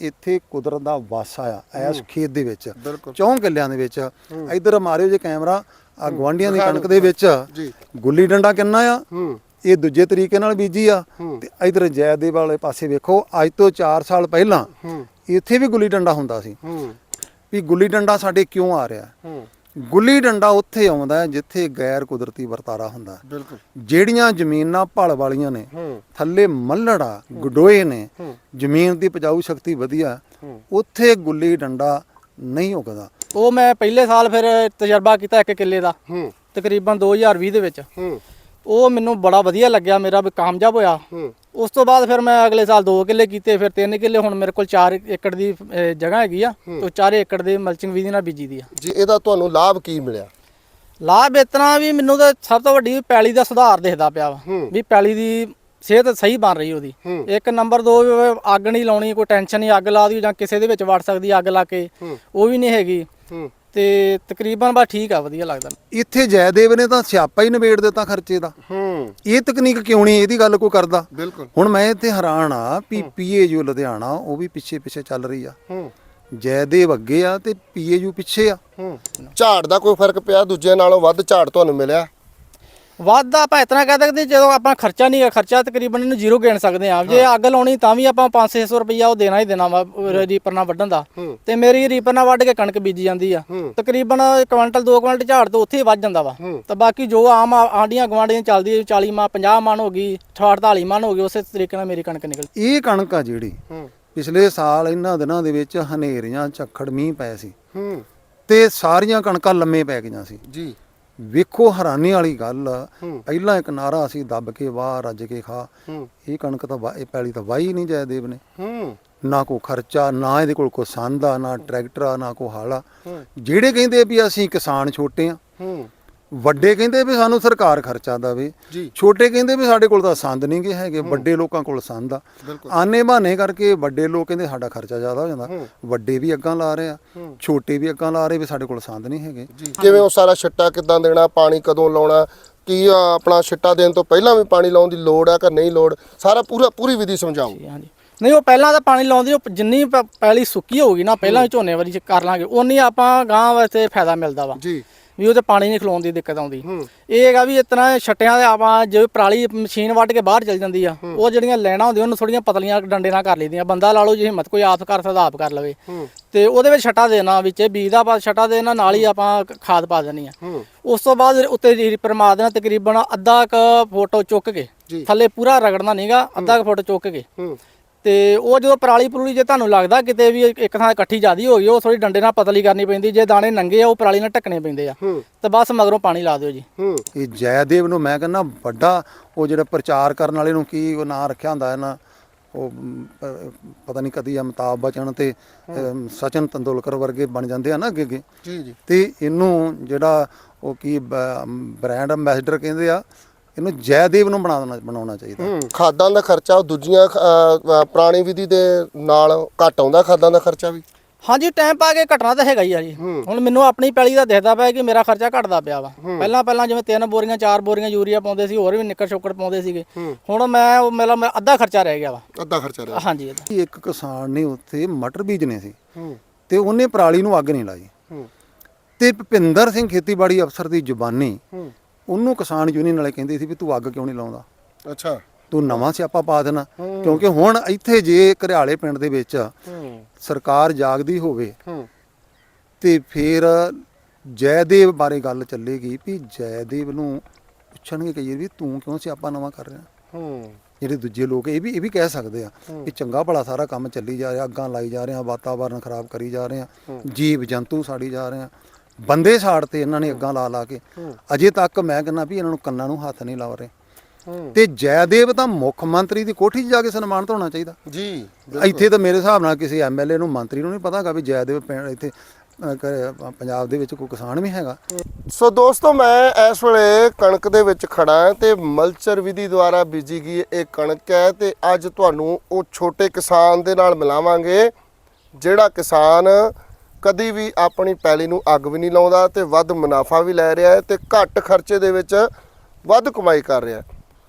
ਇੱਥੇ ਕੁਦਰਤ ਦਾ ਵਾਸਾ ਆ ਐਸ ਖੇਤ ਦੇ ਵਿੱਚ। ਚੌਂ ਕਿੱਲਿਆਂ ਦੇ ਵਿੱਚ। ਇੱਧਰ ਮਾਰਿਓ ਜੇ ਕੈਮਰਾ ਆ ਗਵਾਂਡੀਆਂ ਦੀ ਕਣਕ ਦੇ ਵਿੱਚ। ਜੀ। ਗੁੱਲੀ ਡੰਡਾ ਕਿੰਨਾ ਆ? ਇਹ ਦੂਜੇ ਤਰੀਕੇ ਨਾਲ ਬੀਜੀ ਆ। ਤੇ ਇਧਰ ਜੈਦੇ ਵਾਲੇ ਪਾਸੇ ਵੇਖੋ ਅੱਜ ਤੋਂ 4 ਸਾਲ ਪਹਿਲਾਂ ਇੱਥੇ ਵੀ ਗੁੱਲੀ ਡੰਡਾ ਹੁੰਦਾ ਸੀ। ਵੀ ਗੁੱਲੀ ਡੰਡਾ ਸਾਡੇ ਕਿਉਂ ਆ ਰਿਹਾ? ਗੁੱਲੀ ਡੰਡਾ ਉੱਥੇ ਆਉਂਦਾ ਹੈ ਜਿੱਥੇ ਗੈਰ ਕੁਦਰਤੀ ਵਰਤਾਰਾ ਹੁੰਦਾ ਹੈ। ਬਿਲਕੁਲ। ਜਿਹੜੀਆਂ ਜ਼ਮੀਨਾਂ ਭਲ ਵਾਲੀਆਂ ਨੇ ਹੂੰ। ਥੱਲੇ ਮੱਲੜਾ ਗਡੋਏ ਨੇ ਜ਼ਮੀਨ ਦੀ ਪਜਾਊ ਸ਼ਕਤੀ ਵਧੀਆ ਉੱਥੇ ਗੁੱਲੀ ਡੰਡਾ ਨਹੀਂ ਉਗਦਾ। ਉਹ ਮੈਂ ਪਹਿਲੇ ਸਾਲ ਫਿਰ ਤਜਰਬਾ ਕੀਤਾ ਇੱਕ ਕਿੱਲੇ ਦਾ ਹੂੰ। ਤਕਰੀਬਨ 2020 ਦੇ ਵਿੱਚ। ਹੂੰ। ਉਹ ਮੈਨੂੰ ਬੜਾ ਵਧੀਆ ਲੱਗਿਆ ਮੇਰਾ ਵੀ ਕਾਮਯਾਬ ਹੋਇਆ। ਉਸ ਤੋਂ ਬਾਅਦ ਫਿਰ ਮੈਂ ਅਗਲੇ ਸਾਲ 2 ਕਿੱਲੇ ਕੀਤੇ ਫਿਰ 3 ਕਿੱਲੇ ਹੁਣ ਮੇਰੇ ਕੋਲ 4 ਏਕੜ ਦੀ ਜਗ੍ਹਾ ਹੈਗੀ ਆ ਤੇ 4 ਏਕੜ ਦੇ ਮਲਚਿੰਗ ਵਿਧੀ ਨਾਲ ਬੀਜੀ ਦੀ ਆ। ਜੀ ਇਹਦਾ ਤੁਹਾਨੂੰ ਲਾਭ ਕੀ ਮਿਲਿਆ? ਲਾਭ ਇਤਨਾ ਵੀ ਮੈਨੂੰ ਤਾਂ ਸਭ ਤੋਂ ਵੱਡੀ ਪੈਲੀ ਦਾ ਸੁਧਾਰ ਦਿਖਦਾ ਪਿਆ ਵਾ ਵੀ ਪੈਲੀ ਦੀ ਸਿਹਤ ਸਹੀ ਬਣ ਰਹੀ ਉਹਦੀ। ਇੱਕ ਨੰਬਰ 2 ਅੱਗ ਨਹੀਂ ਲਾਉਣੀ ਕੋਈ ਟੈਨਸ਼ਨ ਨਹੀਂ ਅੱਗ ਲਾ ਦੀ ਜਾਂ ਕਿਸੇ ਦੇ ਵਿੱਚ ਵੜ ਸਕਦੀ ਅੱਗ ਲਾ ਕੇ ਉਹ ਵੀ ਨਹੀਂ ਹੈਗੀ। ਤੇ ਤਕਰੀਬਨ ਬਸ ਠੀਕ ਆ ਵਧੀਆ ਲੱਗਦਾ। ਇੱਥੇ ਜੈਦੇਵ ਨੇ ਤਾਂ ਸਿਆਪਾ ਹੀ ਨਿਬੇੜ ਦਿੱਤਾ ਖਰਚੇ ਦਾ। ਹੂੰ। ਇਹ ਤਕਨੀਕ ਕਿਉਂ ਨਹੀਂ ਇਹਦੀ ਗੱਲ ਕੋਈ ਕਰਦਾ? ਬਿਲਕੁਲ। ਹੁਣ ਮੈਂ ਇੱਥੇ ਹੈਰਾਨ ਆ ਵੀ ਪੀਏਯੂ ਲੁਧਿਆਣਾ ਉਹ ਵੀ ਪਿੱਛੇ ਪਿੱਛੇ ਚੱਲ ਰਹੀ ਆ। ਹੂੰ। ਜੈਦੇਵ ਅੱਗੇ ਆ ਤੇ ਪੀਏਯੂ ਪਿੱਛੇ ਆ। ਹੂੰ। ਝਾੜ ਦਾ ਕੋਈ ਫ਼ਰਕ ਪਿਆ ਦੂਜਿਆਂ ਨਾਲੋਂ ਵੱਧ ਝਾੜ ਤੁਹਾਨੂੰ ਮਿਲਿਆ? ਵਾਧਾ ਆਪਾਂ ਇਤਨਾ ਕਹਿ ਸਕਦੇ ਜਦੋਂ ਆਪਾਂ ਖਰਚਾ ਨਹੀਂ ਹੈ ਖਰਚਾ ਤਕਰੀਬਨ ਇਹਨੂੰ ਜ਼ੀਰੋ ਗਿਣ ਸਕਦੇ ਆ ਜੇ ਅੱਗ ਲਾਉਣੀ ਤਾਂ ਵੀ ਆਪਾਂ 500 ਰੁਪਈਆ ਉਹ ਦੇਣਾ ਹੀ ਦੇਣਾ ਵਾ ਰੀਪਰ ਨਾਲ ਵੱਢਣ ਦਾ। ਤੇ ਮੇਰੀ ਰੀਪਰ ਨਾਲ ਵੱਢ ਕੇ ਕਣਕ ਬੀਜੀ ਜਾਂਦੀ ਆ। ਤਕਰੀਬਨ ਕੁਇੰਟਲ 2 ਕੁਇੰਟਲ ਝਾੜ ਤੋਂ ਉੱਥੇ ਹੀ ਵੱਧ ਜਾਂਦਾ ਵਾ। ਤਾਂ ਬਾਕੀ ਜੋ ਆਮ ਆਂਡੀਆਂ ਗਵਾਂਡੀਆਂ ਚੱਲਦੀ 40 ਮਾ 50 ਮਨ ਹੋ ਗਈ 48 ਮਨ ਹੋ ਗਈ ਉਸੇ ਤਰੀਕੇ ਨਾਲ ਮੇਰੀ ਕਣਕ ਨਿਕਲ ਇਹ ਕਣਕ ਆ ਜਿਹੜੀ ਪਿਛਲੇ ਸਾਲ ਇਹਨਾਂ ਦਿਨਾਂ ਦੇ ਵਿੱਚ ਹਨੇਰੀਆਂ ਝੱਖੜ ਮੀਂਹ ਪਏ ਸੀ। ਤੇ ਸਾਰੀਆਂ ਕਣਕਾਂ ਲੰਮੇ ਪੈ ਗਈਆਂ ਸੀ। ਜੀ। ਵੇਖੋ ਹੈਰਾਨੀ ਵਾਲੀ ਗੱਲ ਪਹਿਲਾਂ ਇੱਕ ਨਾਰਾ ਸੀ ਦੱਬ ਕੇ ਵਾਹ ਰੱਜ ਕੇ ਖਾ। ਇਹ ਕਣਕ ਤਾਂ ਵਾ- ਇਹ ਪੈਲੀ ਤਾਂ ਵਾਹੀ ਨਹੀਂ ਜੈਦੇਵ ਨੇ। ਹੂੰ। ਨਾ ਕੋ ਖਰਚਾ ਨਾ ਇਹਦੇ ਕੋਲ ਕੋ ਸੰਦ ਆ ਨਾ ਟਰੈਕਟਰ ਆ ਨਾ ਕੋ ਹਲ ਆ। ਜਿਹੜੇ ਕਹਿੰਦੇ ਵੀ ਅਸੀਂ ਕਿਸਾਨ ਛੋਟੇ ਆ ਹੂੰ। ਵੱਡੇ ਕਹਿੰਦੇ ਵੀ ਸਾਨੂੰ ਸਰਕਾਰ ਖਰਚਾ ਦੇਵੇ ਛੋਟੇ ਕਹਿੰਦੇ ਵੀ ਸਾਡੇ ਕੋਲ ਤਾਂ ਸੰਦ ਨਹੀਂ ਗੇ ਹੈਗੇ ਵੱਡੇ ਲੋਕਾਂ ਕੋਲ ਸੰਦ ਆ। ਆਨੇ ਬਹਾਨੇ ਕਰਕੇ ਵੱਡੇ ਲੋਕ ਕਹਿੰਦੇ ਸਾਡਾ ਖਰਚਾ ਜ਼ਿਆਦਾ ਹੋ ਜਾਂਦਾ। ਵੱਡੇ ਵੀ ਅੱਗਾਂ ਲਾ ਰਹੇ ਆ ਛੋਟੇ ਵੀ ਅੱਗਾਂ ਲਾ ਰਹੇ ਵੀ ਸਾਡੇ ਕੋਲ ਸੰਦ ਨਹੀਂ ਹੈਗੇ। ਕਿਵੇਂ ਉਹ ਸਾਰਾ ਛਿੱਟਾ ਕਿੱਦਾਂ ਦੇਣਾ ਪਾਣੀ ਕਦੋਂ ਲਾਉਣਾ ਕੀ ਆਪਣਾ ਛਿੱਟਾ ਦੇਣ ਤੋਂ ਪਹਿਲਾਂ ਵੀ ਪਾਣੀ ਲਾਉਣ ਦੀ ਲੋੜ ਆ ਕਿ ਨਹੀਂ ਲੋੜ ਸਾਰਾ ਪੂਰਾ ਪੂਰੀ ਵਿਧੀ ਸਮਝਾਓ। ਹਾਂਜੀ। ਨਹੀਂ ਉਹ ਪਹਿਲਾਂ ਤਾਂ ਪਾਣੀ ਲਾਉਂਦੀ ਉਹ ਜਿੰਨੀ ਪ- ਪੈਲੀ ਸੁੱਕੀ ਹੋਊਗੀ ਨਾ ਪਹਿਲਾਂ ਝੋਨੇ ਵਾਲੀ ਚ ਕਰ ਲਾਂਗੇ ਉਨੀ ਆਪਾਂ ਗਾਂ ਵਾਸਤੇ ਫਾਇਦਾ ਮਿਲਦਾ ਵਾ। ਜੀ। ਵੀ ਉਹਦੇ ਪਾਣੀ ਨਹੀਂ ਖਲੋਣ ਦੀ ਦਿੱਕਤ ਆਉਂਦੀ। ਇਹ ਹੈਗਾ ਵੀ ਇਤਨਾ ਛੱਟਿਆਂ ਦੇ ਆਪਾਂ ਜੇ ਪਰਾਲੀ ਮਸ਼ੀਨ ਵੱਢ ਕੇ ਬਾਹਰ ਚਲ ਜਾਂਦੀ ਆ ਉਹ ਜਿਹੜੀਆਂ ਲੈਣਾ ਹੁੰਦੀਆਂ ਉਹਨੂੰ ਥੋੜੀਆਂ ਪਤਲੀਆਂ ਡੰਡੇ ਨਾਲ ਕਰ ਲਈਦੀਆਂ। ਬੰਦਾ ਲਾ ਲਓ ਜੇ ਹਿੰਮਤ ਕੋਈ ਆਪ ਕਰ ਸਕਦਾ ਆਪ ਕਰ ਲਵੇ। ਤੇ ਉਹਦੇ ਵਿੱਚ ਛੱਟਾ ਦੇਣਾ ਵਿੱਚ ਬੀਜ ਦਾ ਪਾ ਛੱਟਾ ਦੇਣਾ ਨਾਲ ਹੀ ਆਪਾਂ ਖਾਦ ਪਾ ਦੇਣੀ ਆ। ਉਸ ਤੋਂ ਬਾਅਦ ਉੱਤੇ ਰੀਪਰ ਮਾਰ ਦੇਣਾ ਤਕਰੀਬਨ ਅੱਧਾ ਕ ਫੋਟੋ ਚੁੱਕ ਕੇ। ਥੱਲੇ ਪੂਰਾ ਰਗੜਨਾ ਨਹੀਂਗਾ ਅੱਧਾ ਕ ਫੋਟੋ ਚੁੱਕ ਕੇ। ਤੇ ਉਹ ਜਦੋਂ ਪਰਾਲੀ ਪਰੂਲੀ ਜੇ ਤੁਹਾਨੂੰ ਲੱਗਦਾ ਕਿਤੇ ਵੀ ਇੱਕ ਥਾਂ ਇਕੱਠੀ ਜ਼ਿਆਦੀ ਹੋ ਗਈ ਉਹ ਥੋੜੀ ਡੰਡੇ ਨਾਲ ਪਤਲੀ ਕਰਨੀ ਪੈਂਦੀ ਜੇ ਦਾਣੇ ਨੰਗੇ ਆ ਉਹ ਪਰਾਲੀ ਨਾਲ ਢੱਕਣੇ ਪੈਂਦੇ ਆ। ਤੇ ਬਸ ਮਗਰੋਂ ਪਾਣੀ ਲਾ ਦਿਓ ਜੀ। ਹੂੰ। ਇਹ ਜੈਦੇਵ ਨੂੰ ਮੈਂ ਕਹਿੰਦਾ ਵੱਡਾ ਉਹ ਜਿਹੜਾ ਪ੍ਰਚਾਰ ਕਰਨ ਵਾਲੇ ਨੂੰ ਕੀ ਉਹ ਨਾਂ ਰੱਖਿਆ ਹੁੰਦਾ ਹੈ ਨਾ ਉਹ ਪਤਾ ਨਹੀਂ ਕਦੀ ਅਮਿਤਾਭ ਬਚਨ ਤੇ ਸਚਿਨ ਤੰਦੂਲਕਰ ਵਰਗੇ ਬਣ ਜਾਂਦੇ ਆ ਨਾ ਅੱਗੇ ਅੱਗੇ। ਜੀ ਜੀ। ਤੇ ਇਹਨੂੰ ਜਿਹੜਾ ਉਹ ਕੀ ਬ੍ਰਾਂਡ ਐਮਬੈਸਡਰ ਕਹਿੰਦੇ ਆ ਇਹਨੂੰ ਜੈਦੇਵ ਨੂੰ ਬਣਾ ਦੇਣਾ ਬਣਾਉਣਾ ਚਾਹੀਦਾ। ਹੂੰ ਖਾਦਾਂ ਦਾ ਖਰਚਾ ਉਹ ਦੂਜੀਆਂ ਪੁਰਾਣੀ ਵਿਧੀ ਦੇ ਨਾਲ ਘੱਟ ਆਉਂਦਾ ਖਾਦਾਂ ਦਾ ਖਰਚਾ ਵੀ? ਹਾਂਜੀ ਟਾਈਮ ਪਾ ਕੇ ਘਟਣਾ ਤਾਂ ਹੈਗਾ ਹੀ ਆ ਜੀ। ਹੁਣ ਮੈਨੂੰ ਆਪਣੀ ਪੈਲੀ ਦਾ ਦਿਖਦਾ ਪਿਆ ਕਿ ਮੇਰਾ ਖਰਚਾ ਘਟਦਾ ਪਿਆ ਵਾ। ਪਹਿਲਾਂ ਪਹਿਲਾਂ ਜਿਵੇਂ ਤਿੰਨ ਬੋਰੀਆਂ ਚਾਰ ਬੋਰੀਆਂ ਯੂਰੀਆ ਪਾਉਂਦੇ ਸੀ ਹੋਰ ਵੀ ਨਿੱਕਰ ਸ਼ੋਕੜ ਪਾਉਂਦੇ ਸੀਗੇ। ਹੁਣ ਮੈਂ ਉਹ ਮੇਰਾ ਅੱਧਾ ਖਰਚਾ ਰਹਿ ਗਿਆ ਵਾ। ਅੱਧਾ ਖਰਚਾ ਰਿਹਾ ਹਾਂਜੀ ਇੱਕ ਕਿਸਾਨ ਨੇ ਉੱਥੇ ਮਟਰ ਬੀਜਨੇ ਸੀ। ਤੇ ਉਹਨੇ ਪਰਾਲੀ ਨੂੰ ਅੱਗ ਨਹੀਂ ਲਾਈ। ਤੇ ਭੁਪਿੰਦਰ ਸਿੰਘ ਖੇਤੀਬਾੜੀ ਅਫਸਰ ਦੀ ਜ਼ੁਬਾਨੀ ਉਹਨੂੰ ਕਿਸਾਨ ਯੂਨੀਅਨ ਵਾਲੇ ਕਹਿੰਦੇ ਸੀ ਵੀ ਤੂੰ ਅੱਗ ਕਿਉਂ ਨਹੀਂ ਲਾਉਂਦਾ? ਅੱਛਾ। ਤੂੰ ਨਵਾਂ ਸਿਆਪਾ ਪਾ ਦੇਣਾ। ਕਿਉਂਕਿ ਹੁਣ ਇੱਥੇ ਜੇ ਘਰਿਆਲੇ ਪਿੰਡ ਦੇ ਵਿੱਚ ਸਰਕਾਰ ਜਾਗਦੀ ਹੋਵੇ ਤੇ ਫਿਰ ਜੈਦੇਵ ਬਾਰੇ ਗੱਲ ਚੱਲੇਗੀ ਵੀ ਜੈਦੇਵ ਨੂੰ ਪੁੱਛਣਗੇ ਕਈ ਵਾਰ ਵੀ ਤੂੰ ਕਿਉਂ ਸਿਆਪਾ ਨਵਾਂ ਕਰ ਰਿਹਾ? ਹੂੰ। ਜਿਹੜੇ ਦੂਜੇ ਲੋਕ ਇਹ ਵੀ ਇਹ ਵੀ ਕਹਿ ਸਕਦੇ ਆ ਕਿ ਚੰਗਾ ਭਲਾ ਸਾਰਾ ਕੰਮ ਚੱਲੀ ਜਾ ਰਿਹਾ ਅੱਗਾਂ ਲਾਈ ਜਾ ਰਹੇ ਆ ਵਾਤਾਵਰਨ ਖਰਾਬ ਕਰੀ ਜਾ ਰਹੇ ਆ ਜੀਵ ਜੰਤੂ ਸਾੜੀ ਜਾ ਰਹੇ ਆ। ਬੰਦੇ ਸਾੜ ਤੇ ਇਹਨਾਂ ਨੇ ਅੱਗਾਂ ਲਾ ਲਾ ਕੇ। ਅਜੇ ਤੱਕ ਮੈਂ ਕਹਿੰਦਾ ਵੀ ਇਹਨਾਂ ਨੂੰ ਕੰਨਾਂ ਨੂੰ ਹੱਥ ਨਹੀਂ ਲਾ ਰਹੇ ਤੇ ਜੈਦੇਵ ਤਾਂ ਮੁੱਖ ਮੰਤਰੀ ਦੀ ਕੋਠੀ 'ਚ ਜਾ ਕੇ ਸਨਮਾਨਿਤ ਹੋਣਾ ਚਾਹੀਦਾ। ਜੀ ਇੱਥੇ ਤਾਂ ਮੇਰੇ ਹਿਸਾਬ ਨਾਲ ਕਿਸੇ ਐਮਐਲਏ ਨੂੰ ਮੰਤਰੀ ਨੂੰ ਨਹੀਂ ਪਤਾਗਾ ਵੀ ਜੈਦੇਵ ਇੱਥੇ ਪੰਜਾਬ ਦੇ ਵਿੱਚ ਕੋਈ ਕਿਸਾਨ ਵੀ ਹੈਗਾ। ਸੋ ਦੋਸਤੋ ਮੈਂ ਇਸ ਵੇਲੇ ਕਣਕ ਦੇ ਵਿੱਚ ਖੜਾ ਹਾਂ ਤੇ ਮਲਚਰ ਵਿਧੀ ਦੁਆਰਾ ਬੀਜੀ ਗਈ ਇਹ ਕਣਕ ਹੈ ਤੇ ਅੱਜ ਤੁਹਾਨੂੰ ਉਹ ਛੋਟੇ ਕਿਸਾਨ ਦੇ ਨਾਲ ਮਿਲਾਵਾਂਗੇ ਜਿਹੜਾ ਕਿਸਾਨ ਕਦੀ ਵੀ ਆਪਣੀ ਪੈਲੀ ਨੂੰ ਅੱਗ ਵੀ ਨਹੀਂ ਲਾਉਂਦਾ ਤੇ ਵੱਧ ਮੁਨਾਫਾ ਵੀ ਲੈ ਰਿਹਾ ਹੈ ਤੇ ਘੱਟ ਖਰਚੇ ਦੇ ਵਿੱਚ ਵੱਧ ਕਮਾਈ ਕਰ ਰਿਹਾ ਹੈ।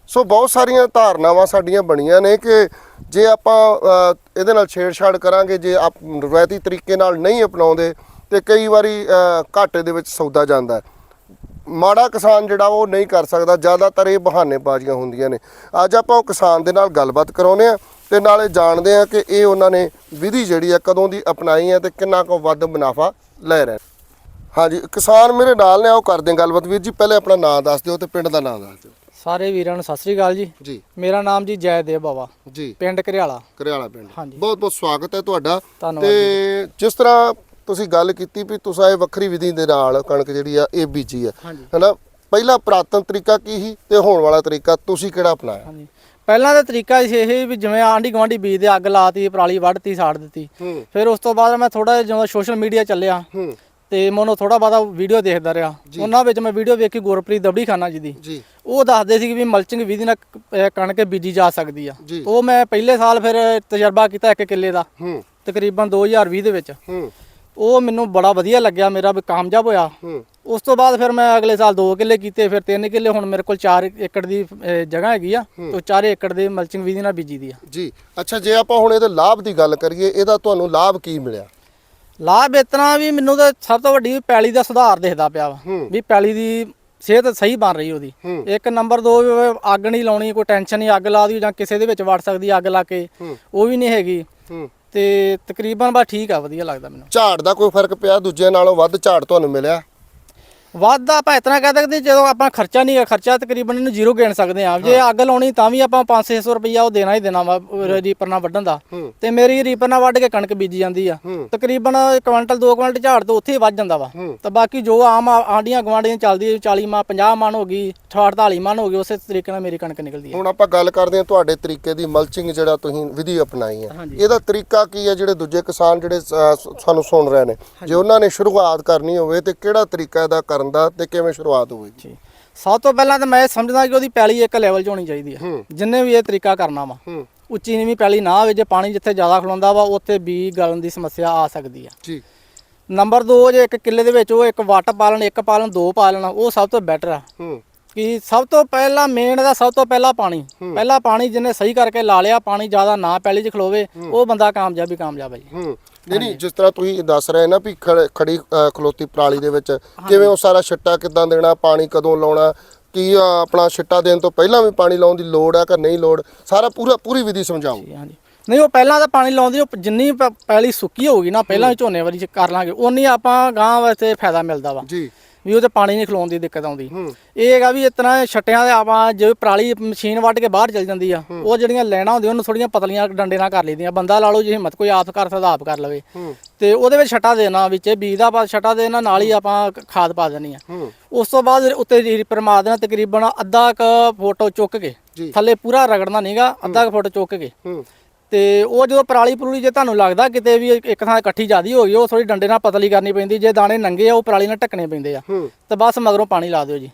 ਸੋ ਬਹੁਤ ਸਾਰੀਆਂ ਧਾਰਨਾਵਾਂ ਸਾਡੀਆਂ ਬਣੀਆਂ ਨੇ ਕਿ ਜੇ ਆਪਾਂ ਇਹਦੇ ਨਾਲ ਛੇੜਛਾੜ ਕਰਾਂਗੇ ਜੇ ਆਪ ਰਵਾਇਤੀ ਤਰੀਕੇ ਨਾਲ ਨਹੀਂ ਅਪਣਾਉਂਦੇ ਤੇ ਕਈ ਵਾਰੀ ਅ, ਘਾਟੇ ਦੇ ਵਿੱਚ ਸੌਦਾ ਜਾਂਦਾ ਮਾੜਾ ਕਿਸਾਨ ਜਿਹੜਾ ਉਹ ਨਹੀਂ ਕਰ ਸਕਦਾ ਜ਼ਿਆਦਾਤਰ ਇਹ ਬਹਾਨੇਬਾਜ਼ੀਆਂ ਹੁੰਦੀਆਂ ਨੇ। ਅੱਜ ਆਪਾਂ ਉਹ ਕਿਸਾਨ ਦੇ ਨਾਲ ਗੱਲਬਾਤ ਕਰਾਉਨੇ ਆ ਤੇ ਨਾਲੇ ਜਾਣਦੇ ਆ ਕਿ ਇਹ ਉਹਨਾਂ ਨੇ ਵਿਧੀ ਜਿਹੜੀ ਆ ਕਦੋਂ ਦੀ ਅਪਣਾਈ ਹੈ ਤੇ ਕਿੰਨਾ ਕੁ ਵੱਧ ਮੁਨਾਫਾ ਲੈ ਰਹੇ। ਹਾਂਜੀ ਕਿਸਾਨ ਮੇਰੇ ਨਾਲ ਨੇ ਆਓ ਕਰਦੇ ਗੱਲਬਾਤ। ਵੀਰ ਜੀ ਪਹਿਲੇ ਆਪਣਾ ਨਾਮ ਦੱਸ ਦਿਓ ਤੇ ਪਿੰਡ ਦਾ ਨਾਮ ਦੱਸ ਦਿਓ। ਸਾਰੇ ਵੀਰਾਂ ਨੂੰ ਸਤਿ ਸ੍ਰੀ ਅਕਾਲ ਜੀ। ਜੀ। ਮੇਰਾ ਨਾਮ ਜੀ ਜੈਦੇਵ ਬਾਵਾ। ਜੀ। ਪਿੰਡ ਘਰਿਆਲਾ ਕਰਿਆਲਾ ਪਿੰਡ। ਹਾਂਜੀ। ਬਹੁਤ ਬਹੁਤ ਸਵਾਗਤ ਹੈ ਤੁਹਾਡਾ। ਤੇ ਜਿਸ ਤਰ੍ਹਾਂ ਤੁਸੀਂ ਗੱਲ ਕੀਤੀ ਵੀ ਤੁਸੀਂ ਇਹ ਵੱਖਰੀ ਵਿਧੀ ਦੇ ਨਾਲ ਕਣਕ ਜਿਹੜੀ ਆ ਇਹ ਬੀਜੀ ਆ। ਹੈਨਾ? ਪਹਿਲਾ ਪ੍ਰਾਤਨ ਤਰੀਕਾ ਕੀ ਸੀ ਤੇ ਹੁਣ ਵਾਲਾ ਤਰੀਕਾ ਤੁਸੀਂ ਕਿਹੜਾ ਅਪਣਾਇਆ? ਹਾਂਜੀ। ਪਹਿਲਾਂ ਦਾ ਤਰੀਕਾ ਸੀ ਇਹ ਵੀ ਜਿਵੇਂ ਆਂਢੀ ਗੁਆਂਢੀ ਬੀਜ ਦੇ ਅੱਗ ਲਾਤੀ ਪਰਾਲੀ ਵੱਢਤੀ ਸਾੜ ਦਿੱਤੀ। ਹੂੰ। ਫਿਰ ਉਸ ਤੋਂ ਬਾਅਦ ਮੈਂ ਥੋੜਾ ਜਿਹਾ ਸੋਸ਼ਲ ਮੀਡੀਆ ਚੱਲਿਆ ਹੂੰ। ਤੇ ਮੈਂ ਉਹਨੂੰ ਥੋੜਾ ਬਾਦਾ ਵੀਡੀਓ ਦੇਖਦਾ ਰਿਹਾ। ਉਹਨਾਂ ਵਿੱਚ ਮੈਂ ਵੀਡੀਓ ਵੇਖੀ ਗੁਰਪ੍ਰੀਤ ਦਬੜੀ ਖਾਨਾ ਜੀ ਦੀ। ਉਹ ਦੱਸਦੇ ਸੀ ਕਿ ਵੀ ਮਲਚਿੰਗ ਵਿਧੀ ਨਾਲ ਕਣਕ ਬੀਜੀ ਜਾ ਸਕਦੀ ਆ। ਉਹ ਮੈਂ ਪਹਿਲੇ ਸਾਲ ਫਿਰ ਤਜਰਬਾ ਕੀਤਾ ਇੱਕ ਕਿੱਲੇ ਦਾ ਤਕਰੀਬਨ 2020 ਦੇ ਵਿੱਚ। ਉਹ ਮੈਨੂੰ ਬੜਾ ਵਧੀਆ ਲੱਗਿਆ ਮੇਰਾ ਵੀ ਕਾਮਯਾਬ ਹੋਇਆ। ਉਸ ਤੋਂ ਬਾਅਦ ਫਿਰ ਮੈਂ ਅਗਲੇ ਸਾਲ 2 ਕਿੱਲੇ ਕੀਤੇ ਫਿਰ 3 ਕਿੱਲੇ ਹੁਣ ਮੇਰੇ ਕੋਲ 4 ਏਕੜ ਦੀ ਜਗ੍ਹਾ ਹੈਗੀ ਆ ਤੇ 4 ਏਕੜ ਦੇ ਮਲਚਿੰਗ ਵਿਧੀ ਨਾਲ ਬੀਜੀ ਦੀ ਆ। ਜੀ ਅੱਛਾ ਜੇ ਆਪਾਂ ਹੁਣ ਇਹਦੇ ਲਾਭ ਦੀ ਗੱਲ ਕਰੀਏ ਇਹਦਾ ਤੁਹਾਨੂੰ ਲਾਭ ਕੀ ਮਿਲਿਆ? ਲਾਭ ਇਤਨਾ ਵੀ ਮੈਨੂੰ ਤਾਂ ਸਭ ਤੋਂ ਵੱਡੀ ਪੈਲੀ ਦਾ ਸੁਧਾਰ ਦਿਖਦਾ ਪਿਆ ਵਾ। ਵੀ ਪੈਲੀ ਦੀ ਸਿਹਤ ਸਹੀ ਬਣ ਰਹੀ ਉਹਦੀ। ਇੱਕ ਨੰਬਰ 2 ਅੱਗ ਨਹੀਂ ਲਾਉਣੀ ਕੋਈ ਟੈਨਸ਼ਨ ਨਹੀਂ ਅੱਗ ਲਾ ਦੀ ਜਾਂ ਕਿਸੇ ਦੇ ਵਿੱਚ ਵੜ ਸਕਦੀ ਅੱਗ ਲਾ ਕੇ। ਉਹ ਵੀ ਨਹੀਂ ਹੈਗੀ। ਤੇ ਤਕਰੀਬਨ ਬਸ ਠੀਕ ਆ, ਵਧੀਆ ਲੱਗਦਾ ਮੈਨੂੰ। ਝਾੜ ਦਾ ਕੋਈ ਫ਼ਰਕ ਪਿਆ? ਦੂਜੇ ਨਾਲੋਂ ਵੱਧ ਝਾੜ ਤੁਹਾਨੂੰ ਮਿਲਿਆ? ਵੱਧ ਆਪਾਂ ਇਤਨਾ ਕਹਿ ਸਕਦੇ ਜਦੋਂ ਆਪਾਂ ਖਰਚਾ ਨਹੀਂ ਹੈ ਖਰਚਾ ਤਕਰੀਬਨ ਇਹਨੂੰ ਜ਼ੀਰੋ ਗਿਣ ਸਕਦੇ ਆ ਜੇ ਅੱਗ ਲਾਉਣੀ ਤਾਂ ਵੀ ਆਪਾਂ 500 ਰੁਪਈਆ ਉਹ ਦੇਣਾ ਹੀ ਦੇਣਾ ਵਾ ਰੀਪਰ ਨਾਲ ਵੱਢਣ ਦਾ। ਤੇ ਮੇਰੀ ਰੀਪਰ ਨਾਲ ਵੱਢ ਕੇ ਕਣਕ ਬੀਜੀ ਜਾਂਦੀ ਆ। ਤਕਰੀਬਨ ਕੁਇੰਟਲ 2 ਕੁਇੰਟਲ ਝਾੜ ਤੋਂ ਉੱਥੇ ਹੀ ਵੱਧ ਜਾਂਦਾ ਵਾ। ਤੇ ਬਾਕੀ ਜੋ ਆਮ ਆ- ਆਂਡੀਆਂ ਗਵਾਂਡੀਆਂ ਚੱਲਦੀ ਹੈ 40 ਮਾ 50 ਮਣ ਹੋ ਗਈ 48 ਮਣ ਹੋ ਗਈ ਉਸੇ ਤਰੀਕੇ ਨਾਲ ਮੇਰੀ ਕਣਕ ਨਿਕਲਦੀ ਹੈ ਹੁਣ ਆਪਾਂ ਗੱਲ ਕਰਦੇ ਹਾਂ ਤੁਹਾਡੇ ਤਰੀਕੇ ਦੀ ਮਲਚਿੰਗ ਜਿਹੜਾ ਤੁਸੀਂ ਵਿਧੀ ਅਪਣਾਈ ਹਾਂਜੀ। ਇਹਦਾ ਤਰੀਕਾ ਕੀ ਹੈ ਜਿਹੜੇ ਦੂਜੇ ਕਿਸਾਨ ਜਿਹੜੇ ਸਾਨੂੰ ਸੁਣ ਰਹੇ ਨੇ? ਜੇ ਉਹਨਾਂ ਨੇ ਸ਼ੁਰੂਆਤ ਕਰਨੀ ਹੋਵੇ ਤੇ ਕਿਹੜਾ ਤਰੀਕਾ ਇਹਦਾ ਕਰਨ ਦਾ ਤੇ ਕਿਵੇਂ ਸ਼ੁਰੂਆਤ ਹੋਵੇਗੀ? ਜੀ। ਸਭ ਤੋਂ ਪਹਿਲਾਂ ਤਾਂ ਮੈਂ ਸਮਝਦਾ ਕਿ ਉਹਦੀ ਪੈਲੀ ਇੱਕ ਲੈਵਲ 'ਚ ਹੋਣੀ ਚਾਹੀਦੀ ਹੈ। ਜਿੰਨੇ ਵੀ ਇਹ ਤਰੀਕਾ ਕਰਨਾ ਵਾ ਹੂੰ। ਉੱਚੀ ਨੀਵੀਂ ਪੈਲੀ ਨਾ ਹੋਵੇ ਜੇ ਪਾਣੀ ਜਿੱਥੇ ਜ਼ਿਆਦਾ ਖਲੋਂਦਾ ਵਾ ਉੱਥੇ ਬੀ ਗਲਣ ਦੀ ਸਮੱਸਿਆ ਆ ਸਕਦੀ ਆ। ਜੀ ਨੰਬਰ 2 ਜੇ ਇੱਕ ਕਿੱਲੇ ਦੇ ਵਿੱਚ ਉਹ ਇੱਕ ਵੱਟ ਪਾਲਣ ਇੱਕ ਪਾਲਣ ਦੋ ਪਾਲਣ ਉਹ ਸਭ ਤੋਂ ਬੈਟਰ ਆ। ਹੂੰ। ਕਿ ਸਭ ਤੋਂ ਪਹਿਲਾਂ ਮੇਨ ਦਾ ਸਭ ਤੋਂ ਪਹਿਲਾਂ ਪਾਣੀ। ਪਹਿਲਾਂ ਪਾਣੀ ਜਿਹਨੇ ਸਹੀ ਕਰਕੇ ਲਾ ਲਿਆ ਪਾਣੀ ਜ਼ਿਆਦਾ ਨਾ ਪੈਲੀ 'ਚ ਖਲੋਵੇ ਉਹ ਬੰਦਾ ਕਾਮਯਾਬ ਹੀ ਕਾਮਯਾਬ ਹੈ ਜੀ। ਹੂੰ। ਨਹੀਂ ਨਹੀਂ ਜਿਸ ਤਰ੍ਹਾਂ ਤੁਸੀਂ ਦੱਸ ਰਹੇ ਨਾ ਵੀ ਖੜ- ਖਲੋਤੀ ਪਰਾਲੀ ਦੇ ਵਿੱਚ ਕਿਵੇਂ ਉਹ ਸਾਰਾ ਛਿੱਟਾ ਕਿੱਦਾਂ ਦੇਣਾ ਪਾਣੀ ਕਦੋਂ ਲਾਉਣਾ ਕੀ ਆਪਣਾ ਛਿੱਟਾ ਦੇਣ ਤੋਂ ਪਹਿਲਾਂ ਵੀ ਪਾਣੀ ਲਾਉਣ ਦੀ ਲੋੜ ਆ ਕਿ ਨਹੀਂ ਲੋੜ ਸਾਰਾ ਪੂਰਾ ਪੂਰੀ ਵਿਧੀ ਸਮਝਾਓ। ਹਾਂਜੀ। ਨਹੀਂ ਉਹ ਪਹਿਲਾਂ ਤਾਂ ਪਾਣੀ ਲਾਉਂਦੀ ਉਹ ਜਿੰਨੀ ਪੈਲੀ ਸੁੱਕੀ ਹੋਊਗੀ ਨਾ ਪਹਿਲਾਂ ਝੋਨੇ ਵਾਰੀ 'ਚ ਕਰ ਲਾਂਗੇ ਉਨੀ ਆਪਾਂ ਗਾਂ ਵਾਸਤੇ ਫਾਇਦਾ ਮਿਲਦਾ ਵਾ। ਜੀ। ਵੀ ਉਹ ਤੇ ਪਾਣੀ ਨਹੀਂ ਖਲੋਣ ਦੀ ਦਿੱਕਤ ਆਉਂਦੀ। ਇਹ ਹੈਗਾ ਵੀ ਇਤਨਾ ਛੱਟਿਆਂ ਦੇ ਆਪਾਂ ਜੇ ਪਰਾਲੀ ਮਸ਼ੀਨ ਵੱਢ ਕੇ ਬਾਹਰ ਚਲ ਜਾਂਦੀ ਆ ਉਹ ਜਿਹੜੀਆਂ ਲੈਣਾ ਹੁੰਦੀਆਂ ਉਹਨੂੰ ਥੋੜੀਆਂ ਪਤਲੀਆਂ ਡੰਡੇ ਨਾਲ ਕਰ ਲਈਦੀਆਂ। ਬੰਦਾ ਲਾ ਲਓ ਜੇ ਹਿੰਮਤ ਕੋਈ ਆਪ ਕਰ ਸਕਦਾ ਆਪ ਕਰ ਲਵੇ। ਤੇ ਉਹਦੇ ਵਿੱਚ ਛੱਟਾ ਦੇਣਾ ਵਿੱਚ ਬੀਜ ਦਾ ਪਾ ਛੱਟਾ ਦੇਣਾ ਨਾਲ ਹੀ ਆਪਾਂ ਖਾਦ ਪਾ ਦੇਣੀ ਆ। ਉਸ ਤੋਂ ਬਾਅਦ ਉੱਤੇ ਰੀਪਰ ਮਾਰ ਦੇਣਾ ਤਕਰੀਬਨ ਅੱਧਾ ਕ ਫੋਟੋ ਚੁੱਕ ਕੇ। ਥੱਲੇ ਪੂਰਾ ਰਗੜਨਾ ਨਹੀਂਗਾ ਅੱਧਾ ਕ ਫੁੱਟ ਚੁੱਕ ਕੇ। ਤੇ ਉਹ ਜਦੋਂ ਪਰਾਲੀ ਪਰੂਲੀ ਜੇ ਤੁਹਾਨੂੰ ਲੱਗਦਾ ਕਿਤੇ ਵੀ ਇੱਕ ਥਾਂ ਇਕੱਠੀ ਜ਼ਿਆਦੀ ਹੋ ਗਈ ਉਹ ਥੋੜੀ ਡੰਡੇ ਨਾਲ ਪਤਲੀ ਕਰਨੀ ਪੈਂਦੀ ਜੇ ਦਾਣੇ ਨੰਗੇ ਆ ਉਹ ਪਰਾਲੀ ਨਾਲ ਢੱਕਣੇ ਪੈਂਦੇ ਆ। ਤੇ ਬਸ ਮਗਰੋਂ ਪਾਣੀ ਲਾ ਦਿਓ ਜੀ।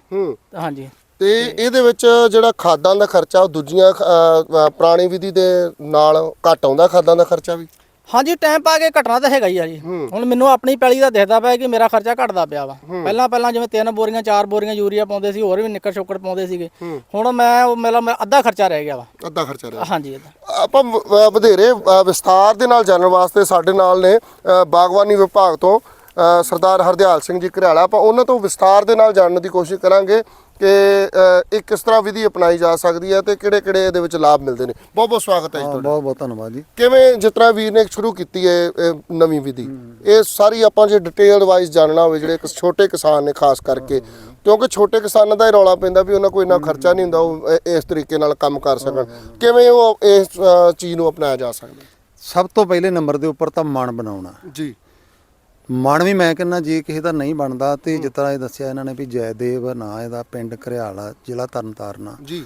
ਹਾਂਜੀ। ਤੇ ਇਹਦੇ ਵਿੱਚ ਜਿਹੜਾ ਖਾਦਾਂ ਦਾ ਖਰਚਾ ਉਹ ਦੂਜੀਆਂ ਪੁਰਾਣੀ ਵਿਧੀ ਦੇ ਨਾਲ ਘੱਟ ਆਉਂਦਾ ਖਾਦਾਂ ਦਾ ਖਰਚਾ ਵੀ? ਹਾਂਜੀ ਟਾਈਮ ਪਾ ਕੇ ਘਟਣਾ ਤਾਂ ਹੈਗਾ ਹੀ ਆ ਜੀ। ਹੁਣ ਮੈਨੂੰ ਆਪਣੀ ਪੈਲੀ ਦਾ ਦਿਖਦਾ ਪਿਆ ਕਿ ਮੇਰਾ ਖਰਚਾ ਘਟਦਾ ਪਿਆ ਵਾ। ਪਹਿਲਾਂ ਪਹਿਲਾਂ ਜਿਵੇਂ ਤਿੰਨ ਬੋਰੀਆਂ ਚਾਰ ਬੋਰੀਆਂ ਯੂਰੀਆ ਪਾਉਂਦੇ ਸੀ ਹੋਰ ਵੀ ਨਿੱਕਰ ਸ਼ੋਕੜ ਪਾਉਂਦੇ ਸੀਗੇ। ਹੁਣ ਮੈਂ ਉਹ ਮੇਰਾ ਮੇਰਾ ਅੱਧਾ ਖਰਚਾ ਰਹਿ ਗਿਆ ਵਾ। ਅੱਧਾ ਖਰਚਾ ਰਿਹਾ ਹਾਂਜੀ ਅੱਧਾ। ਆਪਾਂ ਵ- ਵਧੇਰੇ ਅ, ਵਿਸਤਾਰ ਦੇ ਨਾਲ ਜਾਣਨ ਵਾਸਤੇ ਸਾਡੇ ਨਾਲ ਨੇ ਅ, ਬਾਗਬਾਨੀ ਵਿਭਾਗ ਤੋਂ ਅ, ਸਰਦਾਰ ਹਰਦਿਆਲ ਸਿੰਘ ਜੀ ਘਰਿਆਲਾ। ਆਪਾਂ ਉਹਨਾਂ ਤੋਂ ਵਿਸਤਾਰ ਦੇ ਨਾਲ ਜਾਣਨ ਦੀ ਕੋਸ਼ਿਸ਼ ਕਰਾਂਗੇ। ਕਿ ਇਹ ਕਿਸ ਤਰ੍ਹਾਂ ਵਿਧੀ ਅਪਣਾਈ ਜਾ ਸਕਦੀ ਹੈ ਤੇ ਕਿਹੜੇ ਕਿਹੜੇ ਇਹਦੇ ਵਿੱਚ ਲਾਭ ਮਿਲਦੇ ਨੇ। ਬਹੁਤ ਬਹੁਤ ਸਵਾਗਤ ਹੈ ਜੀ ਹਾਂ, ਤੁਹਾਡਾ। ਬਹੁਤ ਬਹੁਤ ਧੰਨਵਾਦ ਜੀ। ਕਿਵੇਂ ਜਿਸ ਤਰ੍ਹਾਂ ਵੀਰ ਨੇ ਸ਼ੁਰੂ ਕੀਤੀ ਹੈ ਨਵੀਂ ਵਿਧੀ ਇਹ ਸਾਰੀ ਆਪਾਂ ਜੇ ਡਿਟੇਲ ਵਾਈਜ਼ ਜਾਣਨਾ ਹੋਵੇ ਜਿਹੜੇ ਇੱਕ ਛੋਟੇ ਕਿਸਾਨ ਨੇ ਖਾਸ ਕਰਕੇ ਕਿਉਂਕਿ ਛੋਟੇ ਕਿਸਾਨਾਂ ਦਾ ਇਹ ਰੌਲਾ ਪੈਂਦਾ ਵੀ ਉਹਨਾਂ ਕੋਈ ਇੰਨਾ ਖਰਚਾ ਨਹੀਂ ਹੁੰਦਾ ਉਹ ਇਸ ਤਰੀਕੇ ਨਾਲ ਕੰਮ ਕਰ ਸਕਣ। ਕਿਵੇਂ ਉਹ ਇਸ ਚੀਜ਼ ਨੂੰ ਅਪਣਾਇਆ ਜਾ ਸਕਦਾ? ਸਭ ਤੋਂ ਪਹਿਲੇ ਨੰਬਰ ਦੇ ਉੱਪਰ ਤਾਂ ਮਨ ਬਣਾਉਣਾ। ਜੀ। ਮਨ ਵੀ ਮੈਂ ਕਹਿੰਦਾ ਜੇ ਕਿਸੇ ਦਾ ਨਹੀਂ ਬਣਦਾ ਤੇ ਜਿਸ ਤਰ੍ਹਾਂ ਇਹ ਦੱਸਿਆ ਇਹਨਾਂ ਨੇ ਵੀ ਜੈਦੇਵ ਨਾਂ ਇਹਦਾ ਪਿੰਡ ਘਰਿਆਲਾ ਜ਼ਿਲ੍ਹਾ ਤਰਨਤਾਰਨ। ਜੀ।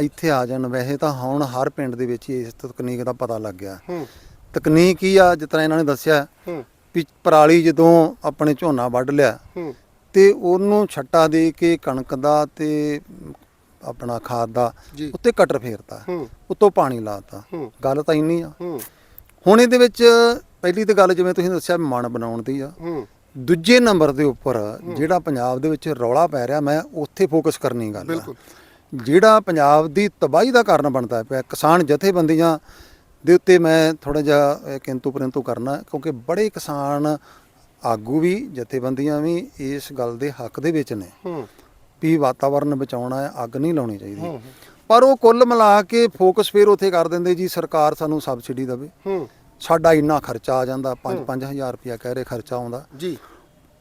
ਇੱਥੇ ਆ ਜਾਣ। ਵੈਸੇ ਤਾਂ ਹੁਣ ਹਰ ਪਿੰਡ ਦੇ ਵਿੱਚ ਹੀ ਇਸ ਤਕਨੀਕ ਦਾ ਪਤਾ ਲੱਗ ਗਿਆ। ਹੂੰ। ਤਕਨੀਕ ਕੀ ਆ ਜਿਸ ਤਰ੍ਹਾਂ ਇਹਨਾਂ ਨੇ ਦੱਸਿਆ ਹੂੰ। ਵੀ ਪਰਾਲੀ ਜਦੋਂ ਆਪਣੇ ਝੋਨਾ ਵੱਢ ਲਿਆ ਹੂੰ। ਤੇ ਉਹਨੂੰ ਛੱਟਾ ਦੇ ਕੇ ਕਣਕ ਦਾ ਤੇ ਆਪਣਾ ਖਾਦ ਦਾ। ਉੱਤੇ ਕਟਰ ਫੇਰਤਾ। ਹੂੰ। ਉੱਤੋਂ ਪਾਣੀ ਲਾਤਾ। ਹੂੰ। ਗੱਲ ਤਾਂ ਇੰਨੀ ਆ। ਹੂੰ। ਹੁਣ ਇਹਦੇ ਵਿੱਚ ਪਹਿਲੀ ਤਾਂ ਗੱਲ ਜਿਵੇਂ ਤੁਸੀਂ ਦੱਸਿਆ ਮਨ ਬਣਾਉਣ ਦੀ ਆ। ਦੂਜੇ ਨੰਬਰ ਦੇ ਉੱਪਰ ਜਿਹੜਾ ਪੰਜਾਬ ਦੇ ਵਿੱਚ ਰੌਲਾ ਪੈ ਰਿਹਾ ਮੈਂ ਉੱਥੇ ਫੋਕਸ ਕਰਨੀ ਗੱਲ ਬਿਲਕੁਲ। ਜਿਹੜਾ ਪੰਜਾਬ ਦੀ ਤਬਾਹੀ ਦਾ ਕਾਰਨ ਬਣਦਾ ਪਿਆ ਕਿਸਾਨ ਜਥੇਬੰਦੀਆਂ ਦੇ ਉੱਤੇ ਮੈਂ ਥੋੜਾ ਜਿਹਾ ਕਿੰਤੂ ਪਰੰਤੂ ਕਰਨਾ ਕਿਉਂਕਿ ਬੜੇ ਕਿਸਾਨ ਆਗੂ ਵੀ ਜਥੇਬੰਦੀਆਂ ਵੀ ਇਸ ਗੱਲ ਦੇ ਹੱਕ ਦੇ ਵਿੱਚ ਨੇ ਹੂੰ। ਵੀ ਵਾਤਾਵਰਨ ਬਚਾਉਣਾ ਹੈ ਅੱਗ ਨਹੀਂ ਲਾਉਣੀ ਚਾਹੀਦੀ। ਪਰ ਉਹ ਕੁੱਲ ਮਿਲਾ ਕੇ ਫੋਕਸ ਫਿਰ ਉੱਥੇ ਕਰ ਦਿੰਦੇ ਜੀ ਸਰਕਾਰ ਸਾਨੂੰ ਸਬਸਿਡੀ ਦੇਵੇ। ਹੂੰ। ਸਾਡਾ ਇੰਨਾ ਖਰਚਾ ਆ ਜਾਂਦਾ 5-5000 ਰੁਪਇਆ ਕਹਿ ਰਹੇ ਖਰਚਾ ਆਉਂਦਾ। ਜੀ।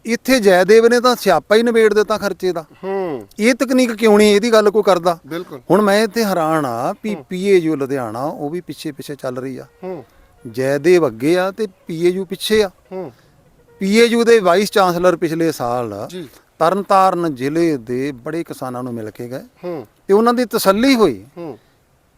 ਇੱਥੇ ਜੈਦੇਵ ਨੇ ਤਾਂ ਸਿਆਪਾ ਹੀ ਨਿਬੇੜ ਦਿੱਤਾ ਖਰਚੇ ਦਾ। ਹੂੰ। ਇਹ ਤਕਨੀਕ ਕਿਉਂ ਨਹੀਂ ਇਹਦੀ ਗੱਲ ਕੋਈ ਕਰਦਾ? ਬਿਲਕੁਲ। ਹੁਣ ਮੈਂ ਇੱਥੇ ਹੈਰਾਨ ਆ ਵੀ ਪੀਏਯੂ ਲੁਧਿਆਣਾ ਉਹ ਵੀ ਪਿੱਛੇ ਪਿੱਛੇ ਚੱਲ ਰਹੀ ਆ। ਹੂੰ। ਜੈਦੇਵ ਅੱਗੇ ਆ ਤੇ ਪੀਏਯੂ ਪਿੱਛੇ ਆ। ਹੂੰ। ਪੀਏਯੂ ਦੇ ਵਾਈਸ ਚਾਂਸਲਰ ਪਿਛਲੇ ਸਾਲ ਜੀ। ਤਰਨਤਾਰਨ ਜ਼ਿਲ੍ਹੇ ਦੇ ਬੜੇ ਕਿਸਾਨਾਂ ਨੂੰ ਮਿਲ ਕੇ ਗਏ। ਹੂੰ। ਤੇ ਉਹਨਾਂ ਦੀ ਤਸੱਲੀ ਹੋਈ। ਹੂੰ।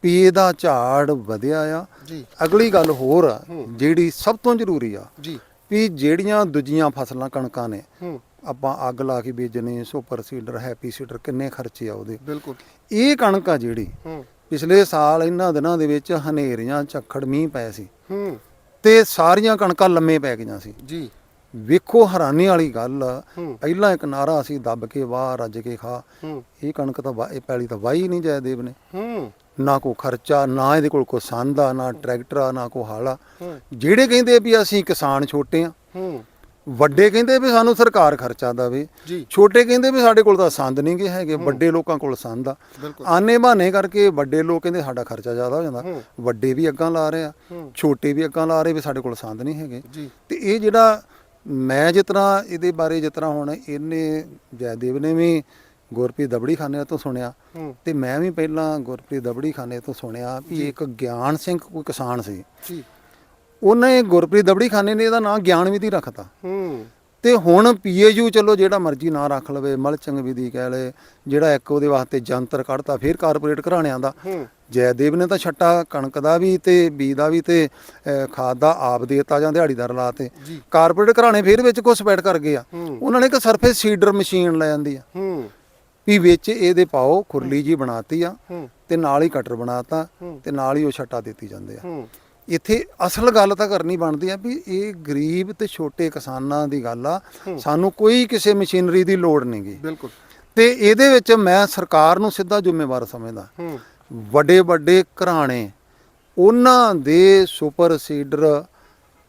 ਵੀ ਇਹਦਾ ਝਾੜ ਵਧਿਆ ਆ। ਜੀ। ਅਗਲੀ ਗੱਲ ਹੋਰ ਆ ਜਿਹੜੀ ਸਭ ਤੋਂ ਜ਼ਰੂਰੀ ਆ ਜੀ। ਵੀ ਜਿਹੜੀਆਂ ਦੂਜੀਆਂ ਫਸਲਾਂ ਕਣਕਾਂ ਨੇ ਹੂੰ। ਆਪਾਂ ਅੱਗ ਲਾ ਕੇ ਬੀਜਣੇ ਸੁਪਰ ਸੀਡਰ ਹੈਪੀ ਸੀਡਰ ਕਿੰਨੇ ਖਰਚੇ ਆ ਉਹਦੇ। ਬਿਲਕੁਲ। ਇਹ ਕਣਕ ਆ ਜਿਹੜੀ ਹੂੰ। ਪਿਛਲੇ ਸਾਲ ਇਹਨਾਂ ਦਿਨਾਂ ਦੇ ਵਿੱਚ ਹਨੇਰੀਆਂ ਝੱਖੜ ਮੀਂਹ ਪਏ ਸੀ। ਹੂੰ। ਤੇ ਸਾਰੀਆਂ ਕਣਕਾਂ ਲੰਮੇ ਪੈ ਗਈਆਂ ਸੀ। ਜੀ। ਵੇਖੋ ਹੈਰਾਨੀ ਵਾਲੀ ਗੱਲ। ਪਹਿਲਾਂ ਇੱਕ ਨਾਰਾ ਸੀ ਦੱਬ ਕੇ ਵਾਹ ਰੱਜ ਕੇ ਖਾ। ਇਹ ਕਣਕ ਤਾਂ ਇਹ ਪੈਲੀ ਤਾਂ ਵਾਹੀ ਨਹੀਂ ਜੈਦੇਵ ਨੇ। ਨਾ ਕੋ ਖਰਚਾ ਨਾ ਇਹਦੇ ਕੋਲ ਕੋ ਸੰਦ ਨਾ ਟਰੈਕਟਰ ਆ ਨਾ ਕੋ ਹਾਲਾ ਜਿਹੜੇ ਕਹਿੰਦੇ ਵੀ ਅਸੀਂ ਕਿਸਾਨ ਛੋਟੇ ਆ ਵੱਡੇ ਕਹਿੰਦੇ ਵੀ ਸਾਨੂੰ ਸਰਕਾਰ ਖਰਚਾ ਦੇਵੇ। ਛੋਟੇ ਕਹਿੰਦੇ ਵੀ ਸਾਡੇ ਕੋਲ ਤਾਂ ਸੰਦ ਨਹੀਂ ਗੇ ਹੈਗੇ ਵੱਡੇ ਲੋਕਾਂ ਕੋਲ ਸੰਦ ਆ। ਆਨੇ ਬਹਾਨੇ ਕਰਕੇ ਵੱਡੇ ਲੋਕ ਕਹਿੰਦੇ ਸਾਡਾ ਖਰਚਾ ਜ਼ਿਆਦਾ ਹੋ ਜਾਂਦਾ। ਵੱਡੇ ਵੀ ਅੱਗਾਂ ਲਾ ਰਹੇ ਆ। ਛੋਟੇ ਵੀ ਅੱਗਾਂ ਲਾ ਰਹੇ ਵੀ ਸਾਡੇ ਕੋਲ ਸੰਦ ਨਹੀਂ ਹੈਗੇ। ਤੇ ਇਹ ਜਿਹੜਾ ਮੈਂ ਜਿਸ ਤਰ੍ਹਾਂ ਇਹਦੇ ਬਾਰੇ ਤਰ੍ਹਾਂ ਹੁਣ ਇਹਨੇ ਜੈਦੇਵ ਨੇ ਵੀ ਗੁਰਪ੍ਰੀਤ ਦਬੜੀ ਖਾਨੇ ਤੋਂ ਸੁਣਿਆ ਤੇ ਮੈਂ ਵੀ ਪਹਿਲਾਂ ਗੁਰਪ੍ਰੀਤ ਦਬੜੀ ਖਾਨੇ ਤੋਂ ਸੁਣਿਆ ਵੀ ਇੱਕ ਗਿਆਨ ਸਿੰਘ ਕੋਈ ਕਿਸਾਨ ਸੀ। ਜੀ। ਉਹਨੇ ਗੁਰਪ੍ਰੀਤ ਦਬੜੀ ਖਾਨੇ ਨੇ ਇਹਦਾ ਨਾਂ ਗਿਆਨ ਵਿਧੀ ਰੱਖਤਾ। ਹੂੰ। ਤੇ ਹੁਣ ਪੀਏਯੂ ਚਲੋ ਜਿਹੜਾ ਮਰਜ਼ੀ ਨਾਂ ਰੱਖ ਲਵੇ ਮਲਚੰਗ ਵਿਧੀ ਕਹਿ ਲਏ ਜਿਹੜਾ ਇੱਕ ਉਹਦੇ ਵਾਸਤੇ ਜੰਤਰ ਕੱਢਤਾ ਫਿਰ ਕਾਰਪੋਰੇਟ ਘਰਾਣਿਆਂ ਦਾ। ਜੈਦੇਵ ਨੇ ਤਾਂ ਛੱਟਾ ਕਣਕ ਦਾ ਵੀ ਤੇ ਬੀ ਦਾ ਵੀ ਤੇ ਅਹ, ਖਾਦ ਦਾ ਆਪ ਦੇਤਾ ਜਾਂ ਦਿਹਾੜੀਦਾਰ ਲਾ ਤੇ। ਕਾਰਪੋਰੇਟ ਘਰਾਣੇ ਫਿਰ ਵਿੱਚ ਕੁਝ ਸਪੈਡ ਕਰ ਗਏ ਆ। ਉਹਨਾਂ ਨੇ ਇੱਕ ਸਰਫੇਸ ਸੀਡਰ ਮਸ਼ੀਨ ਲੈ ਜਾਂਦੀ ਆ। ਹੂੰ। ਵੀ ਵਿੱਚ ਇਹਦੇ ਪਾਓ ਖੁਰਲੀ ਜੀ ਬਣਾਤੀ ਆ ਤੇ ਨਾਲ ਹੀ ਕਟਰ ਬਣਾਤਾ। ਤੇ ਨਾਲ ਹੀ ਉਹ ਛੱਟਾ ਦਿੱਤੀ ਜਾਂਦੇ ਆ। ਹੂੰ। ਇੱਥੇ ਅਸਲ ਗੱਲ ਤਾਂ ਕਰਨੀ ਬਣਦੀ ਆ ਵੀ ਇਹ ਗਰੀਬ ਤੇ ਛੋਟੇ ਕਿਸਾਨਾਂ ਦੀ ਗੱਲ ਆ। ਸਾਨੂੰ ਕੋਈ ਕਿਸੇ ਮਸ਼ੀਨਰੀ ਦੀ ਲੋੜ ਨਹੀਂਗੀ ਬਿਲਕੁਲ। ਤੇ ਇਹਦੇ ਵਿੱਚ ਮੈਂ ਸਰਕਾਰ ਨੂੰ ਸਿੱਧਾ ਜ਼ਿੰਮੇਵਾਰ ਸਮਝਦਾ। ਹੂੰ। ਵੱਡੇ ਵੱਡੇ ਘਰਾਣੇ ਉਹਨਾਂ ਦੇ ਸੁਪਰ ਸੀਡਰ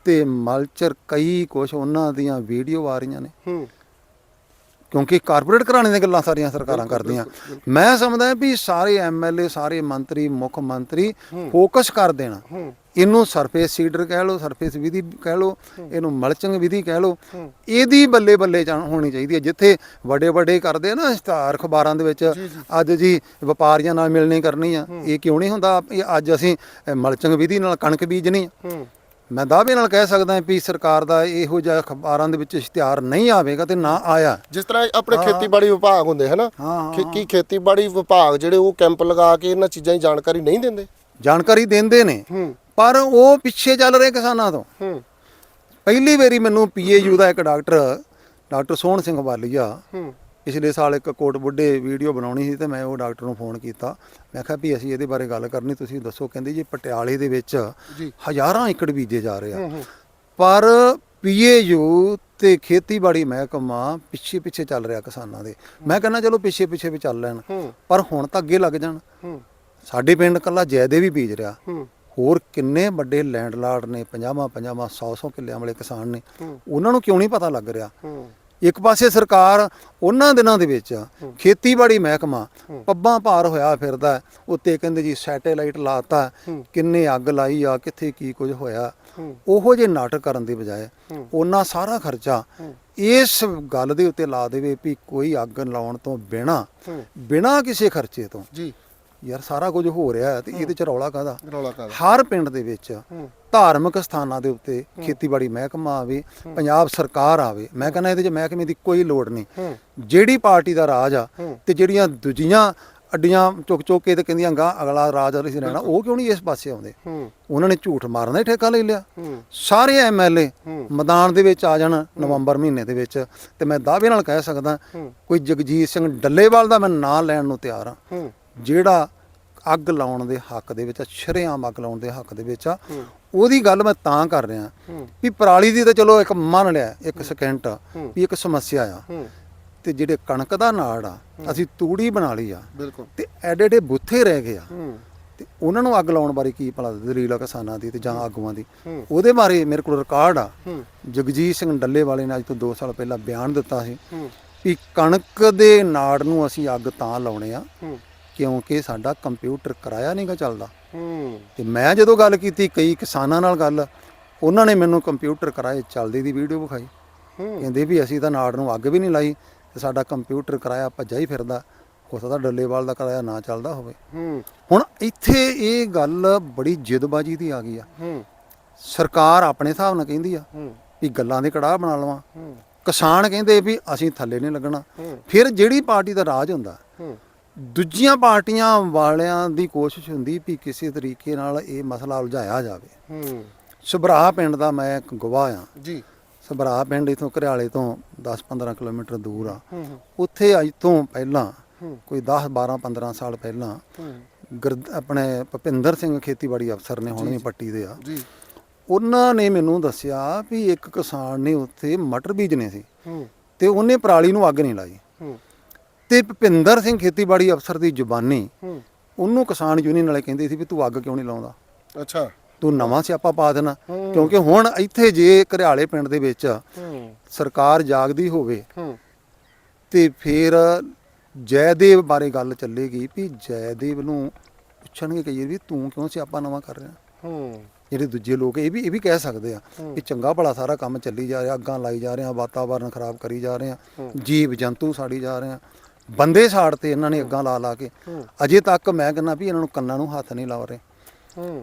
ਤੇ ਮਲਚਰ ਕਈ ਕੁਛ ਉਹਨਾਂ ਦੀਆਂ ਵੀਡੀਓ ਆ ਰਹੀਆਂ ਨੇ। ਹੂੰ। ਕਿਉਂਕਿ ਕਾਰਪੋਰੇਟ ਘਰਾਣੇ ਦੀਆਂ ਗੱਲਾਂ ਸਾਰੀਆਂ ਸਰਕਾਰਾਂ ਕਰਦੀਆਂ। ਮੈਂ ਸਮਝਦਾ ਵੀ ਸਾਰੇ ਐਮਐਲਏ ਸਾਰੇ ਮੰਤਰੀ ਮੁੱਖ ਮੰਤਰੀ ਫੋਕਸ ਕਰ ਦੇਣਾ। ਇਹਨੂੰ ਸਰਫੇਸ ਸੀਡਰ ਕਹਿ ਲਓ ਸਰਫੇਸ ਵਿਧੀ ਕਹਿ ਲਓ ਇਹਨੂੰ ਮਲਚਿੰਗ ਵਿਧੀ ਕਹਿ ਲਓ ਇਹਦੀ ਬੱਲੇ ਬੱਲੇ ਜਾਣ ਹੋਣੀ ਚਾਹੀਦੀ ਹੈ। ਜਿੱਥੇ ਵੱਡੇ ਵੱਡੇ ਕਰਦੇ ਨਾ ਇਸ਼ਤਿਹਾਰ ਅਖਬਾਰਾਂ ਦੇ ਵਿੱਚ ਅੱਜ ਜੀ ਵਪਾਰੀਆਂ ਨਾਲ ਮਿਲਣੀ ਕਰਨੀ ਆ ਇਹ ਕਿਉਂ ਨਹੀਂ ਹੁੰਦਾ? ਅੱਜ ਅਸੀਂ ਮਲਚਿੰਗ ਵਿਧੀ ਨਾਲ ਕਣਕ ਬੀਜਣੀ ਮੈਂ ਦਾਅਵੇ ਨਾਲ ਕਹਿ ਸਕਦਾ ਵੀ ਸਰਕਾਰ ਦਾ ਇਹੋ ਜਿਹਾ ਅਖਬਾਰਾਂ ਦੇ ਵਿੱਚ ਇਸ਼ਤਿਹਾਰ ਨਹੀਂ ਆਵੇਗਾ ਤੇ ਨਾ ਆਇਆ। ਜਿਸ ਤਰ੍ਹਾਂ ਆਪਣੇ ਖੇਤੀਬਾੜੀ ਵਿਭਾਗ ਹੁੰਦੇ ਹਨਾ? ਕੀ ਖੇਤੀਬਾੜੀ ਵਿਭਾਗ ਜਿਹੜੇ ਉਹ ਕੈਂਪ ਲਗਾ ਕੇ ਇਹਨਾਂ ਚੀਜ਼ਾਂ ਦੀ ਜਾਣਕਾਰੀ ਨਹੀਂ ਦਿੰਦੇ? ਜਾਣਕਾਰੀ ਦਿੰਦੇ ਨੇ। ਪਰ ਉਹ ਪਿੱਛੇ ਚੱਲ ਰਹੇ ਕਿਸਾਨਾਂ ਤੋਂ। ਹੂੰ। ਪਹਿਲੀ ਵਾਰੀ ਮੈਨੂੰ ਪੀਏਯੂ ਦਾ ਇੱਕ ਡਾਕਟਰ ਡਾਕਟਰ ਸੋਹਣ ਸਿੰਘ ਵਾਲੀਆ ਹੂੰ। ਪਿਛਲੇ ਸਾਲ ਇੱਕ ਕੋਟ ਬੁੱਢੇ ਵੀਡੀਓ ਬਣਾਉਣੀ ਸੀ ਤੇ ਮੈਂ ਉਹ ਡਾਕਟਰ ਨੂੰ ਫੋਨ ਕੀਤਾ। ਮੈਂ ਕਿਹਾ ਵੀ ਅਸੀਂ ਇਹਦੇ ਬਾਰੇ ਗੱਲ ਕਰਨੀ ਤੁਸੀਂ ਦੱਸੋ। ਕਹਿੰਦੇ ਜੀ ਪਟਿਆਲੇ ਦੇ ਵਿੱਚ ਹਜ਼ਾਰਾਂ ਏਕੜ ਬੀਜੇ ਜਾ ਰਹੇ ਆ। ਪਰ ਪੀਏਯੂ ਤੇ ਖੇਤੀਬਾੜੀ ਮਹਿਕਮਾ ਪਿੱਛੇ ਪਿੱਛੇ ਚੱਲ ਰਿਹਾ ਕਿਸਾਨਾਂ ਦੇ। ਮੈਂ ਕਹਿੰਦਾ ਚਲੋ ਪਿੱਛੇ ਪਿੱਛੇ ਵੀ ਚੱਲ ਲੈਣ। ਪਰ ਹੁਣ ਤਾਂ ਅੱਗੇ ਲੱਗ ਜਾਣ। ਸਾਡੇ ਪਿੰਡ ਕੱਲਾ ਜੈਦੇ ਵੀ ਬੀਜ ਰਿਹਾ। ਹੋਰ ਕਿੰਨੇ ਵੱਡੇ ਲੈਂਡਲਾਰਡ ਨੇ 50 50 100 100 ਕਿੱਲਿਆਂ ਵਾਲੇ ਕਿਸਾਨ ਨੇ। ਉਹਨਾਂ ਨੂੰ ਕਿਉਂ ਨਹੀਂ ਪਤਾ ਲੱਗ ਰਿਹਾ? ਇੱਕ ਪਾਸੇ ਸਰਕਾਰ ਉਹਨਾਂ ਦਿਨਾਂ ਦੇ ਵਿੱਚ ਖੇਤੀਬਾੜੀ ਮਹਿਕਮਾ ਪੱਬਾਂ ਭਾਰ ਹੋਇਆ ਫਿਰਦਾ। ਉੱਤੇ ਕਹਿੰਦੇ ਜੀ ਸੈਟੇਲਾਈਟ ਲਾਤਾ ਕਿੰਨੇ ਅੱਗ ਲਾਈ ਆ ਕਿੱਥੇ ਕੀ ਕੁਝ ਹੋਇਆ। ਉਹੋ ਜੇ ਨਾਟਕ ਕਰਨ ਦੀ ਬਜਾਏ ਉਹਨਾਂ ਸਾਰਾ ਖਰਚਾ ਇਸ ਗੱਲ ਦੇ ਉੱਤੇ ਲਾ ਦੇਵੇ ਵੀ ਕੋਈ ਅੱਗ ਲਾਉਣ ਤੋਂ ਬਿਨਾ ਬਿਨਾ ਕਿਸੇ ਖਰਚੇ ਤੋਂ ਜੀ। ਯਾਰ ਸਾਰਾ ਕੁਝ ਹੋ ਰਿਹਾ ਹੈ ਤੇ ਇਹਦੇ ਚ ਰੌਲਾ ਕਾਦਾ ਰੌਲਾ ਕਾਦਾ ਹਰ ਪਿੰਡ ਦੇ ਵਿੱਚ ਧਾਰਮਿਕ ਸਥਾਨਾਂ ਦੇ ਉੱਤੇ ਖੇਤੀਬਾੜੀ ਮਹਿਕਮਾ ਆਵੇ ਪੰਜਾਬ ਸਰਕਾਰ ਆਵੇ ਮੈਂ ਕਹਿੰਦਾ ਇਹਦੇ 'ਚ ਮਹਿਕਮੇ ਦੀ ਕੋਈ ਲੋੜ ਨਹੀਂ। ਜਿਹੜੀ ਪਾਰਟੀ ਦਾ ਰਾਜ ਆ। ਤੇ ਜਿਹੜੀਆਂ ਦੂਜੀਆਂ ਅੱਡੀਆਂ ਚੁੱਕ ਚੁੱਕ ਕੇ ਤੇ ਕਹਿੰਦੀਆਂ ਗਾ ਅਗਲਾ ਰਾਜ ਅਸੀਂ ਰਹਿਣਾ ਉਹ ਕਿਉਂ ਨਹੀਂ ਇਸ ਪਾਸੇ ਆਉਂਦੇ? ਉਹਨਾਂ ਨੇ ਝੂਠ ਮਾਰਨ ਦਾ ਠੇਕਾ ਲੈ ਲਿਆ। ਸਾਰੇ ਐਮਐਲਏ। ਮੈਦਾਨ ਦੇ ਵਿੱਚ ਆ ਜਾਣ ਨਵੰਬਰ ਮਹੀਨੇ ਦੇ ਵਿੱਚ। ਤੇ ਮੈਂ ਦਾਅਵੇ ਨਾਲ ਕਹਿ ਸਕਦਾ। ਕੋਈ ਜਗਜੀਤ ਸਿੰਘ ਡੱਲੇਵਾਲ ਦਾ ਮੈਂ ਨਾਂ ਲੈਣ ਨੂੰ ਤਿਆਰ ਹੂੰ। ਜਿਹੜਾ ਅੱਗ ਲਾਉਣ ਦੇ ਹੱਕ ਦੇ ਵਿੱਚ ਸ਼ਰੇਆਮ ਅੱਗ ਲਾਉਣ ਦੇ ਹੱਕ ਦੇ ਵਿੱਚ ਆ। ਉਹਦੀ ਗੱਲ ਮੈਂ ਤਾਂ ਕਰ ਰਿਹਾ। ਵੀ ਪਰਾਲੀ ਦੀ ਤਾਂ ਚਲੋ ਇੱਕ ਮੰਨ ਲਿਆ ਇੱਕ ਸਕਿੰਟ ਵੀ ਇੱਕ ਸਮੱਸਿਆ ਆ। ਤੇ ਜਿਹੜੇ ਕਣਕ ਦਾ ਨਾੜ ਆ ਅਸੀਂ ਤੂੜੀ ਬਣਾ ਲਈ ਆ। ਤੇ ਐਡੇ ਐਡੇ ਬੁੱਥੇ ਰਹਿ ਗਏ ਆ। ਤੇ ਉਹਨਾਂ ਨੂੰ ਅੱਗ ਲਾਉਣ ਬਾਰੇ ਕੀ ਭਲਾ ਦਲੀਲ ਆ ਕਿਸਾਨਾਂ ਦੀ ਤੇ ਜਾਂ ਆਗੂਆਂ ਦੀ। ਉਹਦੇ ਬਾਰੇ ਮੇਰੇ ਕੋਲ ਰਿਕਾਰਡ ਆ। ਜਗਜੀਤ ਸਿੰਘ ਡੱਲੇ ਵਾਲੇ ਨੇ ਅੱਜ ਤੋਂ 2 ਸਾਲ ਪਹਿਲਾਂ ਬਿਆਨ ਦਿੱਤਾ ਸੀ ਵੀ ਕਣਕ ਦੇ ਨਾੜ ਨੂੰ ਅਸੀਂ ਅੱਗ ਤਾਂ ਲਾਉਣੇ ਆ। ਕਿਉਂਕਿ ਸਾਡਾ ਕੰਪਿਊਟਰ ਕਰਾਇਆ ਨਹੀਂਗਾ ਚੱਲਦਾ। ਹੂੰ। ਤੇ ਮੈਂ ਜਦੋਂ ਗੱਲ ਕੀਤੀ ਕਈ ਕਿਸਾਨਾਂ ਨਾਲ ਗੱਲ ਉਹਨਾਂ ਨੇ ਮੈਨੂੰ ਕੰਪਿਊਟਰ ਕਰਾਏ ਚੱਲਦੇ ਦੀ ਵੀਡੀਓ ਵਿਖਾਈ। ਹੂੰ। ਕਹਿੰਦੇ ਵੀ ਅਸੀਂ ਤਾਂ ਨਾੜ ਨੂੰ ਅੱਗ ਵੀ ਨਹੀਂ ਲਾਈ ਤੇ ਸਾਡਾ ਕੰਪਿਊਟਰ ਕਰਾਇਆ ਭੱਜਾ ਹੀ ਫਿਰਦਾ ਹੋ ਸਕਦਾ ਡੱਲੇਵਾਲ ਦਾ ਕਰਾਇਆ ਨਾ ਚੱਲਦਾ ਹੋਵੇ। ਹੂੰ। ਹੁਣ ਇੱਥੇ ਇਹ ਗੱਲ ਬੜੀ ਜਿੱਦਬਾਜੀ ਦੀ ਆ ਗਈ ਆ। ਹੂੰ। ਸਰਕਾਰ ਆਪਣੇ ਹਿਸਾਬ ਨਾਲ ਕਹਿੰਦੀ ਆ ਵੀ ਗੱਲਾਂ ਦੇ ਕੜਾਹ ਬਣਾ ਲਵਾਂ। ਹੂੰ। ਕਿਸਾਨ ਕਹਿੰਦੇ ਵੀ ਅਸੀਂ ਥੱਲੇ ਨਹੀਂ ਲੱਗਣਾ। ਫਿਰ ਜਿਹੜੀ ਪਾਰਟੀ ਦਾ ਰਾਜ ਹੁੰਦਾ ਦੂਜੀਆਂ ਪਾਰਟੀਆਂ ਵਾਲਿਆਂ ਦੀ ਕੋਸ਼ਿਸ਼ ਹੁੰਦੀ ਵੀ ਕਿਸੇ ਤਰੀਕੇ ਨਾਲ ਇਹ ਮਸਲਾ ਉਲਝਾਇਆ ਜਾਵੇ। ਹੂੰ। ਸਭਰਾ ਪਿੰਡ ਦਾ ਮੈਂ ਇੱਕ ਗਵਾਹ ਆ ਜੀ। ਸਭਰਾ ਪਿੰਡ ਇਥੋਂ ਘਰਿਆਲੇ ਤੋਂ 10-15 ਕਿਲੋਮੀਟਰ ਦੂਰ ਆ। ਉੱਥੇ ਅੱਜ ਤੋਂ ਪਹਿਲਾਂ ਕੋਈ 10 12 15 ਸਾਲ ਪਹਿਲਾਂ ਆਪਣੇ ਭਪਿੰਦਰ ਸਿੰਘ ਖੇਤੀਬਾੜੀ ਅਫਸਰ ਨੇ ਹੁਣ ਪੱਟੀ ਦੇ ਆ। ਜੀ। ਉਹਨਾਂ ਨੇ ਮੈਨੂੰ ਦੱਸਿਆ ਵੀ ਇੱਕ ਕਿਸਾਨ ਨੇ ਉੱਥੇ ਮਟਰ ਬੀਜਨੇ ਸੀ ਤੇ ਉਹਨੇ ਪਰਾਲੀ ਨੂੰ ਅੱਗ ਨਹੀਂ ਲਾਈ। ਤੇ ਭਪਿੰਦਰ ਸਿੰਘ ਖੇਤੀਬਾੜੀ ਅਫਸਰ ਦੀ ਜ਼ੁਬਾਨੀ ਉਹਨੂੰ ਕਿਸਾਨ ਯੂਨੀਅਨ ਵਾਲੇ ਕਹਿੰਦੇ ਸੀ ਵੀ ਤੂੰ ਅੱਗ ਕਿਉਂ ਨਹੀਂ ਲਾਉਂਦਾ? ਅੱਛਾ। ਤੂੰ ਨਵਾਂ ਸਿਆਪਾ ਪਾ ਦੇਣਾ। ਕਿਉਂਕਿ ਹੁਣ ਇੱਥੇ ਜੇ ਘਰਿਆਲੇ ਪਿੰਡ ਦੇ ਵਿੱਚ ਸਰਕਾਰ ਜਾਗਦੀ ਹੋਵੇ ਤੇ ਫਿਰ ਜੈਦੇਵ ਬਾਰੇ ਗੱਲ ਚੱਲੇਗੀ ਵੀ ਜੈਦੇਵ ਨੂੰ ਪੁੱਛਣਗੇ ਕਈ ਵਾਰ ਵੀ ਤੂੰ ਕਿਉਂ ਸਿਆਪਾ ਨਵਾਂ ਕਰ ਰਿਹਾ? ਹੂੰ। ਜਿਹੜੇ ਦੂਜੇ ਲੋਕ ਇਹ ਵੀ ਇਹ ਵੀ ਕਹਿ ਸਕਦੇ ਆ ਕਿ ਚੰਗਾ ਭਲਾ ਸਾਰਾ ਕੰਮ ਚੱਲੀ ਜਾ ਰਿਹਾ ਅੱਗਾਂ ਲਾਈ ਜਾ ਰਹੇ ਆ ਵਾਤਾਵਰਨ ਖਰਾਬ ਕਰੀ ਜਾ ਰਹੇ ਆ ਜੀਵ ਜੰਤੂ ਸਾੜੀ ਜਾ ਰਹੇ ਆ। ਬੰਦੇ ਸਾੜ ਤੇ ਇਹਨਾਂ ਨੇ ਅੱਗਾਂ ਲਾ ਲਾ ਕੇ। ਅਜੇ ਤੱਕ ਮੈਂ ਕਹਿੰਦਾ ਵੀ ਇਹਨਾਂ ਨੂੰ ਕੰਨਾਂ ਨੂੰ ਹੱਥ ਨਹੀਂ ਲਾ ਰਹੇ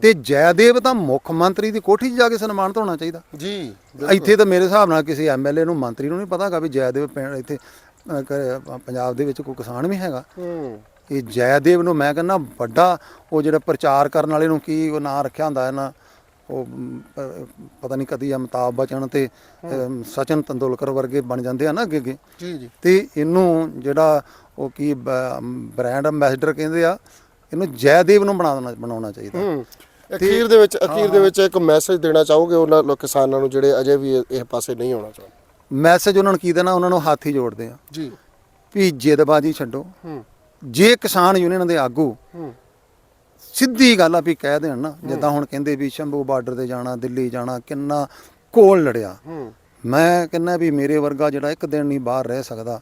ਤੇ ਜੈਦੇਵ ਤਾਂ ਮੁੱਖ ਮੰਤਰੀ ਦੀ ਕੋਠੀ 'ਚ ਜਾ ਕੇ ਸਨਮਾਨਿਤ ਹੋਣਾ ਚਾਹੀਦਾ। ਜੀ ਇੱਥੇ ਤਾਂ ਮੇਰੇ ਹਿਸਾਬ ਨਾਲ ਕਿਸੇ ਐਮਐਲਏ ਨੂੰ ਮੰਤਰੀ ਨੂੰ ਨਹੀਂ ਪਤਾਗਾ ਵੀ ਜੈਦੇਵ ਇੱਥੇ ਪੰਜਾਬ ਦੇ ਵਿੱਚ ਕੋਈ ਕਿਸਾਨ ਵੀ ਹੈਗਾ। ਇਹ ਜੈਦੇਵ ਨੂੰ ਮੈਂ ਕਹਿੰਦਾ ਵੱਡਾ ਉਹ ਜਿਹੜਾ ਪ੍ਰਚਾਰ ਕਰਨ ਵਾਲੇ ਨੂੰ ਕੀ ਉਹ ਨਾਂ ਰੱਖਿਆ ਹੁੰਦਾ ਇਹਨਾਂ ਉਹ ਪ- ਪਤਾ ਨਹੀਂ ਕਦੀ ਅਮਿਤਾਭ ਬਚਨ ਤੇ ਅਮ, ਸਚਿਨ ਤੰਦੂਲਕਰ ਵਰਗੇ ਬਣ ਜਾਂਦੇ ਆ ਨਾ ਅੱਗੇ ਅੱਗੇ। ਜੀ ਜੀ। ਤੇ ਇਹਨੂੰ ਜਿਹੜਾ ਉਹ ਕੀ ਬ੍ਰਾਂਡ ਐਮਬੈਸਡਰ ਕਹਿੰਦੇ ਆ ਇਹਨੂੰ ਜੈਦੇਵ ਨੂੰ ਬਣਾ ਦੇਣਾ ਬਣਾਉਣਾ ਚਾਹੀਦਾ। ਹੂੰ। ਅਖੀਰ ਦੇ ਵਿੱਚ ਅਖੀਰ ਦੇ ਵਿੱਚ ਇੱਕ ਮੈਸੇਜ ਦੇਣਾ ਚਾਹੋਗੇ ਉਹਨਾਂ ਕਿਸਾਨਾਂ ਨੂੰ ਜਿਹੜੇ ਅਜੇ ਵੀ ਇਹ- ਇਹ ਪਾਸੇ ਨਹੀਂ ਆਉਣਾ ਚਾਹੁੰਦੇ? ਮੈਸੇਜ ਉਹਨਾਂ ਨੂੰ ਕੀ ਦੇਣਾ? ਉਹਨਾਂ ਨੂੰ ਹੱਥ ਹੀ ਜੋੜਦੇ ਆ। ਜੀ। ਵੀ ਜਿੱਦਬਾਜੀ ਛੱਡੋ। ਹੂੰ। ਜੇ ਕਿਸਾਨ ਯੂਨੀਅਨ ਦੇ ਆਗੂ ਹੂੰ। ਸਿੱਧੀ ਗੱਲ ਆ ਵੀ ਕਹਿ ਦੇਣ ਨਾ ਜਿੱਦਾਂ ਹੁਣ ਕਹਿੰਦੇ ਵੀ ਸ਼ੰਭੂ ਬਾਰਡਰ ਤੇ ਜਾਣਾ ਦਿੱਲੀ ਜਾਣਾ ਕਿੰਨਾ ਕੋਲ ਲੜਿਆ। ਮੈਂ ਕਹਿੰਦਾ ਵੀ ਮੇਰੇ ਵਰਗਾ ਜਿਹੜਾ ਇੱਕ ਦਿਨ ਨਹੀਂ ਬਾਹਰ ਰਹਿ ਸਕਦਾ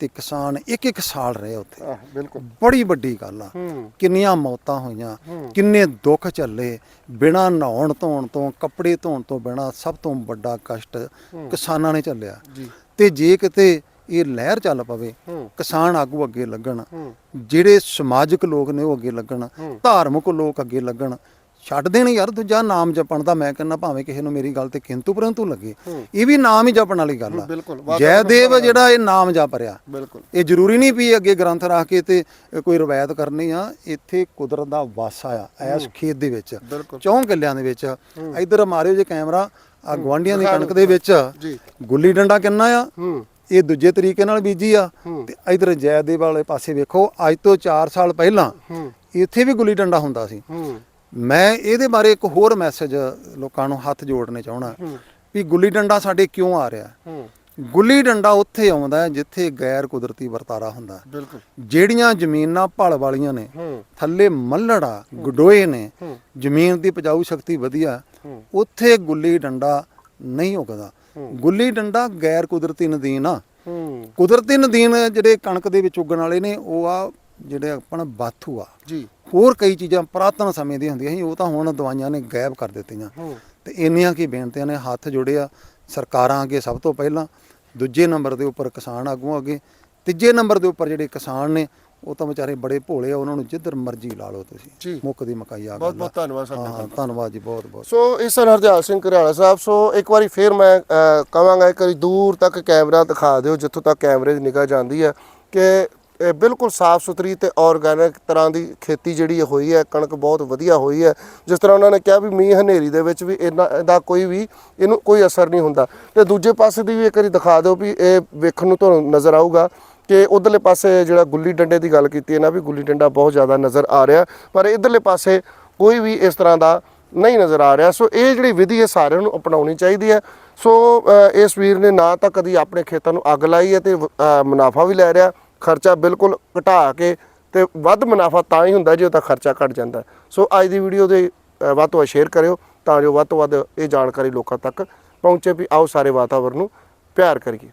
ਤੇ ਕਿਸਾਨ ਇੱਕ ਇੱਕ ਸਾਲ ਰਹੇ ਉੱਥੇ। ਬਿਲਕੁਲ। ਬੜੀ ਵੱਡੀ ਗੱਲ ਆ। ਕਿੰਨੀਆਂ ਮੌਤਾਂ ਹੋਈਆਂ ਕਿੰਨੇ ਦੁੱਖ ਚੱਲੇ ਬਿਨਾ ਨਹਾਉਣ ਧੋਣ ਤੋਂ ਕੱਪੜੇ ਧੋਣ ਤੋਂ ਬਿਨਾ ਸਭ ਤੋਂ ਵੱਡਾ ਕਸ਼ਟ ਕਿਸਾਨਾਂ ਨੇ ਚੱਲਿਆ ਜੀ। ਤੇ ਜੇ ਕਿਤੇ ਇਹ ਲਹਿਰ ਚੱਲ ਪਵੇ ਕਿਸਾਨ ਆਗੂ ਅੱਗੇ ਲੱਗਣ ਜਿਹੜੇ ਸਮਾਜਿਕ ਲੋਕ ਨੇ ਉਹ ਅੱਗੇ ਲੱਗਣ ਧਾਰਮਿਕ ਲੋਕ ਅੱਗੇ ਲੱਗਣ। ਛੱਡ ਦੇਣ ਯਾਰ ਦੂਜਾ ਨਾਮ ਜਪਣ ਦਾ ਮੈਂ ਕਹਿੰਦਾ ਭਾਵੇਂ ਕਿਸੇ ਨੂੰ ਮੇਰੀ ਗੱਲ ਤੇ ਕਿੰਤੂ ਪਰੰਤੂ ਲੱਗੇ ਇਹ ਵੀ ਨਾਮ ਹੀ ਜਪਣ ਵਾਲੀ ਗੱਲ ਆ। ਜੈਦੇਵ ਜਿਹੜਾ ਇਹ ਨਾਮ ਜਪ ਰਿਹਾ ਬਿਲਕੁਲ। ਇਹ ਜ਼ਰੂਰੀ ਨਹੀਂ ਵੀ ਅੱਗੇ ਗ੍ਰੰਥ ਰੱਖ ਕੇ ਤੇ ਕੋਈ ਰਵਾਇਤ ਕਰਨੀ ਆ ਇੱਥੇ ਕੁਦਰਤ ਦਾ ਵਾਸਾ ਆ ਐਸ ਖੇਤ ਦੇ ਵਿੱਚ ਚੌਂ ਕਿੱਲਿਆਂ ਦੇ ਵਿੱਚ। ਇੱਧਰ ਮਾਰਿਓ ਜੇ ਕੈਮਰਾ ਆ ਗਵਾਂਡੀਆਂ ਦੀ ਕਣਕ ਦੇ ਵਿੱਚ। ਗੁੱਲੀ ਡੰਡਾ ਕਿੰਨਾ ਆ? ਇਹ ਦੂਜੇ ਤਰੀਕੇ ਨਾਲ ਬੀਜੀ ਆ। ਤੇ ਇਧਰ ਜੈਦੇਵ ਵਾਲੇ ਪਾਸੇ ਵੇਖੋ ਅੱਜ ਤੋਂ 4 ਸਾਲ ਪਹਿਲਾਂ ਇੱਥੇ ਵੀ ਗੁੱਲੀ ਡੰਡਾ ਹੁੰਦਾ ਸੀ। ਮੈਂ ਇਹਦੇ ਬਾਰੇ ਇੱਕ ਹੋਰ ਮੈਸੇਜ ਲੋਕਾਂ ਨੂੰ ਹੱਥ ਜੋੜਨੇ ਚਾਹਣਾ ਵੀ ਗੁੱਲੀ ਡੰਡਾ ਸਾਡੇ ਕਿਉਂ ਆ ਰਿਹਾ? ਗੁੱਲੀ ਡੰਡਾ ਉੱਥੇ ਆਉਂਦਾ ਜਿੱਥੇ ਗੈਰ ਕੁਦਰਤੀ ਵਰਤਾਰਾ ਹੁੰਦਾ ਜਿਹੜੀਆਂ ਜ਼ਮੀਨਾਂ ਭਲ ਵਾਲੀਆਂ ਨੇ ਥੱਲੇ ਮੱਲੜਾ ਗਡੋਏ ਨੇ ਜ਼ਮੀਨ ਦੀ ਪਜਾਊ ਸ਼ਕਤੀ ਵਧੀਆ ਉੱਥੇ ਗੁੱਲੀ ਡੰਡਾ ਨਹੀਂ ਉਗਦਾ। ਗੁੱਲੀ ਡੰਡਾ ਗੈਰ ਕੁਦਰਤੀ ਨਦੀਨ ਆ। ਹੂੰ। ਕੁਦਰਤੀ ਨਦੀਨ ਜਿਹੜੇ ਕਣਕ ਦੇ ਵਿੱਚ ਉਗਣ ਵਾਲੇ ਨੇ ਉਹ ਆ ਜਿਹੜੇ ਆਪਣਾ ਬਾਥੂ ਆ। ਜੀ। ਹੋਰ ਕਈ ਚੀਜ਼ਾਂ ਪੁਰਾਤਨ ਸਮੇਂ ਦੀਆਂ ਹੁੰਦੀਆਂ ਸੀ ਉਹ ਤਾਂ ਹੁਣ ਦਵਾਈਆਂ ਨੇ ਗਾਇਬ ਕਰ ਦਿੱਤੀਆਂ। ਤੇ ਇੰਨੀਆਂ ਕੀ ਬੇਨਤੀਆਂ ਨੇ ਹੱਥ ਜੁੜੇ ਆ ਸਰਕਾਰਾਂ ਅੱਗੇ ਸਭ ਤੋਂ ਪਹਿਲਾਂ ਦੂਜੇ ਨੰਬਰ ਦੇ ਉੱਪਰ ਕਿਸਾਨ ਆਗੂਆਂ ਅੱਗੇ ਤੀਜੇ ਨੰਬਰ ਦੇ ਉੱਪਰ ਜਿਹੜੇ ਕਿਸਾਨ ਨੇ ਉਹ ਤਾਂ ਵਿਚਾਰੇ ਬੜੇ ਭੋਲੇ ਆ ਉਹਨਾਂ ਨੂੰ ਜਿੱਧਰ ਮਰਜ਼ੀ ਲਾ ਲਓ। ਤੁਸੀਂ। ਮੁੱਕ ਦੀ ਮਕਾਈ ਆ ਬਹੁਤ ਬਹੁਤ ਧੰਨਵਾਦ ਸਰ ਹਾਂ ਧੰਨਵਾਦ ਜੀ ਬਹੁਤ ਬਹੁਤ ਸੋ ਇਸ ਸਨ ਹਰਦਿਆਲ ਸਿੰਘ ਘਰਿਆਲਾ ਸਾਹਿਬ ਸੋ ਇੱਕ ਵਾਰੀ ਫੇਰ ਮੈਂ ਕਵਾਂਗਾ ਇੱਕ ਵਾਰੀ ਦੂਰ ਤੱਕ ਕੈਮਰਾ ਦਿਖਾ ਦਿਓ ਜਿੱਥੋਂ ਤੱਕ ਕੈਮਰੇ ਦੀ ਨਿਗਾਹ ਜਾਂਦੀ ਹੈ ਕਿ ਇਹ ਬਿਲਕੁਲ ਸਾਫ਼ ਸੁਥਰੀ ਤੇ ਆਰਗੈਨਿਕ ਤਰ੍ਹਾਂ ਦੀ ਖੇਤੀ ਜਿਹੜੀ ਹੋਈ ਹੈ ਕਣਕ ਬਹੁਤ ਵਧੀਆ ਹੋਈ ਹੈ। ਜਿਸ ਤਰ੍ਹਾਂ ਉਹਨਾਂ ਨੇ ਕਿਹਾ ਵੀ ਮੀਂਹ ਹਨੇਰੀ ਦੇ ਵਿੱਚ ਵੀ ਇਹਨਾਂ ਦਾ ਕੋਈ ਵੀ ਇਹਨੂੰ ਕੋਈ ਅਸਰ ਨਹੀਂ ਹੁੰਦਾ। ਤੇ ਦੂਜੇ ਪਾਸੇ ਦੀ ਵੀ ਇੱਕ ਵਾਰੀ ਦਿਖਾ ਦਿਓ ਵੀ ਇਹ ਵੇਖਣ ਨੂੰ ਤੁਹਾਨੂੰ ਨਜ਼ਰ ਆਊਗਾ ਕਿ ਉਧਰਲੇ ਪਾਸੇ ਜਿਹੜਾ ਗੁੱਲੀ ਡੰਡੇ ਦੀ ਗੱਲ ਕੀਤੀ ਹੈ ਨਾ ਵੀ ਗੁੱਲੀ ਡੰਡਾ ਬਹੁਤ ਜ਼ਿਆਦਾ ਨਜ਼ਰ ਆ ਰਿਹਾ, ਪਰ ਇਧਰਲੇ ਪਾਸੇ ਕੋਈ ਵੀ ਇਸ ਤਰ੍ਹਾਂ ਦਾ ਨਹੀਂ ਨਜ਼ਰ ਆ ਰਿਹਾ। ਸੋ ਇਹ ਜਿਹੜੀ ਵਿਧੀ ਹੈ ਸਾਰਿਆਂ ਨੂੰ ਅਪਣਾਉਣੀ ਚਾਹੀਦੀ ਹੈ। ਸੋ ਇਸ ਵੀਰ ਨੇ ਨਾ ਤਾਂ ਕਦੀ ਆਪਣੇ ਖੇਤਾਂ ਨੂੰ ਅੱਗ ਲਾਈ ਹੈ ਤੇ ਮੁਨਾਫਾ ਵੀ ਲੈ ਰਿਹਾ। ਖਰਚਾ ਬਿਲਕੁਲ ਘਟਾ ਕੇ ਤੇ ਵੱਧ ਮੁਨਾਫਾ ਤਾਂ ਹੀ ਹੁੰਦਾ ਜੇ ਉਹਦਾ ਖਰਚਾ ਘਟ ਜਾਂਦਾ ਸੋ, ਅੱਜ ਦੀ ਵੀਡੀਓ ਦੇ ਵੱਧ ਤੋਂ ਵੱਧ ਸ਼ੇਅਰ ਕਰਿਓ ਤਾਂ ਜੋ ਵੱਧ ਤੋਂ ਵੱਧ ਇਹ ਜਾਣਕਾਰੀ ਲੋਕਾਂ ਤੱਕ ਪਹੁੰਚੇ ਵੀ ਆਓ ਸਾਰੇ ਵਾਤਾਵਰਨ ਨੂੰ ਪਿਆਰ ਕਰੀਏ।